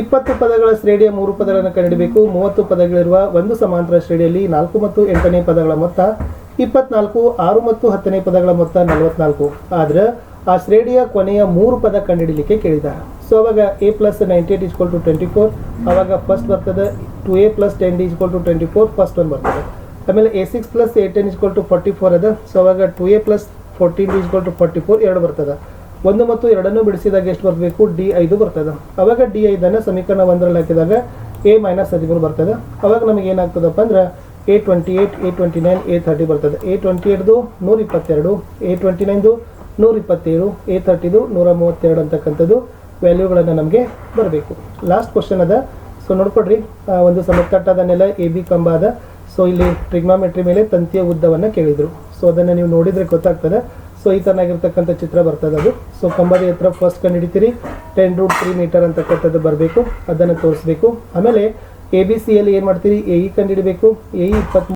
ಇಪ್ಪತ್ತು ಪದಗಳ ಶ್ರೇಣಿಯ ಮೂರು ಪದಗಳನ್ನು ಕಂಡುಹಿಡಬೇಕು. ಮೂವತ್ತು ಪದಗಳಿರುವ ಒಂದು ಸಮಾಂತರ ಶ್ರೇಣಿಯಲ್ಲಿ ನಾಲ್ಕು ಮತ್ತು ಎಂಟನೇ ಪದಗಳ ಮೊತ್ತ, ಇಪ್ಪತ್ನಾಲ್ಕು, ಆರು ಮತ್ತು ಹತ್ತನೇ ಪದಗಳ ಮೊತ್ತ ನಲವತ್ನಾಲ್ಕು. ಆದರೆ ಆ ಶ್ರೇಣಿಯ ಕೊನೆಯ ಮೂರು ಪದ ಕಂಡುಹಿಡಲಿಕ್ಕೆ ಕೇಳಿದ್ದಾರೆ ಸೊ ಅವಾಗ a plus ninety eight is equal to twenty four ಅವಾಗ ಫಸ್ಟ್ ಬರ್ತದೆ two a plus ten d is equal to twenty four first one ಬರ್ತದೆ. ಆಮೇಲೆ a six plus a ten is equal to forty four ಅದ. So ಅವಾಗ two a plus fourteen d is equal to forty four ಎರಡು ಬರ್ತದೆ. ಒಂದು ಮತ್ತು ಎರಡನ್ನು ಬಿಡಿಸಿದಾಗ ಎಷ್ಟು ಬರಬೇಕು? ಡಿ ಐದು ಬರ್ತದೆ. ಅವಾಗ ಡಿ ಐದನ್ನು ಸಮೀಕರಣ ಒಂದರಲ್ಲಿ ಹಾಕಿದಾಗ ಎ ಮೈನಸ್ ಹದಿಮೂರು ಬರ್ತದೆ. ಅವಾಗ ನಮಗೆ ಏನಾಗ್ತದಪ್ಪ ಅಂದ್ರೆ a twenty eight a twenty nine a thirty ಬರ್ತದೆ. ಎ ಟ್ವೆಂಟಿ ಏಟ್ದು ನೂರ ಇಪ್ಪತ್ತೆರಡು ಎ ಟ್ವೆಂಟಿ ನೈನ್ದು ನೂರ ಇಪ್ಪತ್ತೇಳು ಎ ತರ್ಟಿದು ನೂರ ಮೂವತ್ತೆರಡು ಅಂತಕ್ಕಂಥದ್ದು. ವ್ಯಾಲ್ಯೂಗಳನ್ನು ನಮಗೆ ಬರಬೇಕು. ಲಾಸ್ಟ್ ಕ್ವಶನ್ ಅದ. ಸೊ ನೋಡ್ಕೊಡ್ರಿ ಒಂದು ಸಮತಟ್ಟಾದ ನೆಲ ಎ ಬಿ ಕಂಬ ಅದ. ಸೊ ಇಲ್ಲಿ ಟ್ರಿಗ್ನಾಮೆಟ್ರಿ ಮೇಲೆ ತಂತಿಯ ಉದ್ದವನ್ನು ಕೇಳಿದರು. ಸೊ ಅದನ್ನು ನೀವು ನೋಡಿದರೆ ಗೊತ್ತಾಗ್ತದೆ. ಸೊ ಈ ಥರನಾಗಿರ್ತಕ್ಕಂಥ ಚಿತ್ರ ಬರ್ತದೆ ಅದು. ಸೊ ಕಂಬದ ಎತ್ತರ ಫಸ್ಟ್ ಕಂಡು ಹಿಡಿತೀರಿ ಟೆನ್ ರೂಟ್ ತ್ರೀ ಮೀಟರ್ ಅಂತಕ್ಕಂಥದ್ದು ಬರಬೇಕು. ಅದನ್ನು ತೋರಿಸ್ಬೇಕು. ಆಮೇಲೆ ಎ ಬಿ ಸಿಯಲ್ಲಿ ಏನು ಮಾಡ್ತೀರಿ? ಎ ಇ ಕಂಡು ಹಿಡಬೇಕು ಎ ಇ ಇಪ್ಪತ್ತ್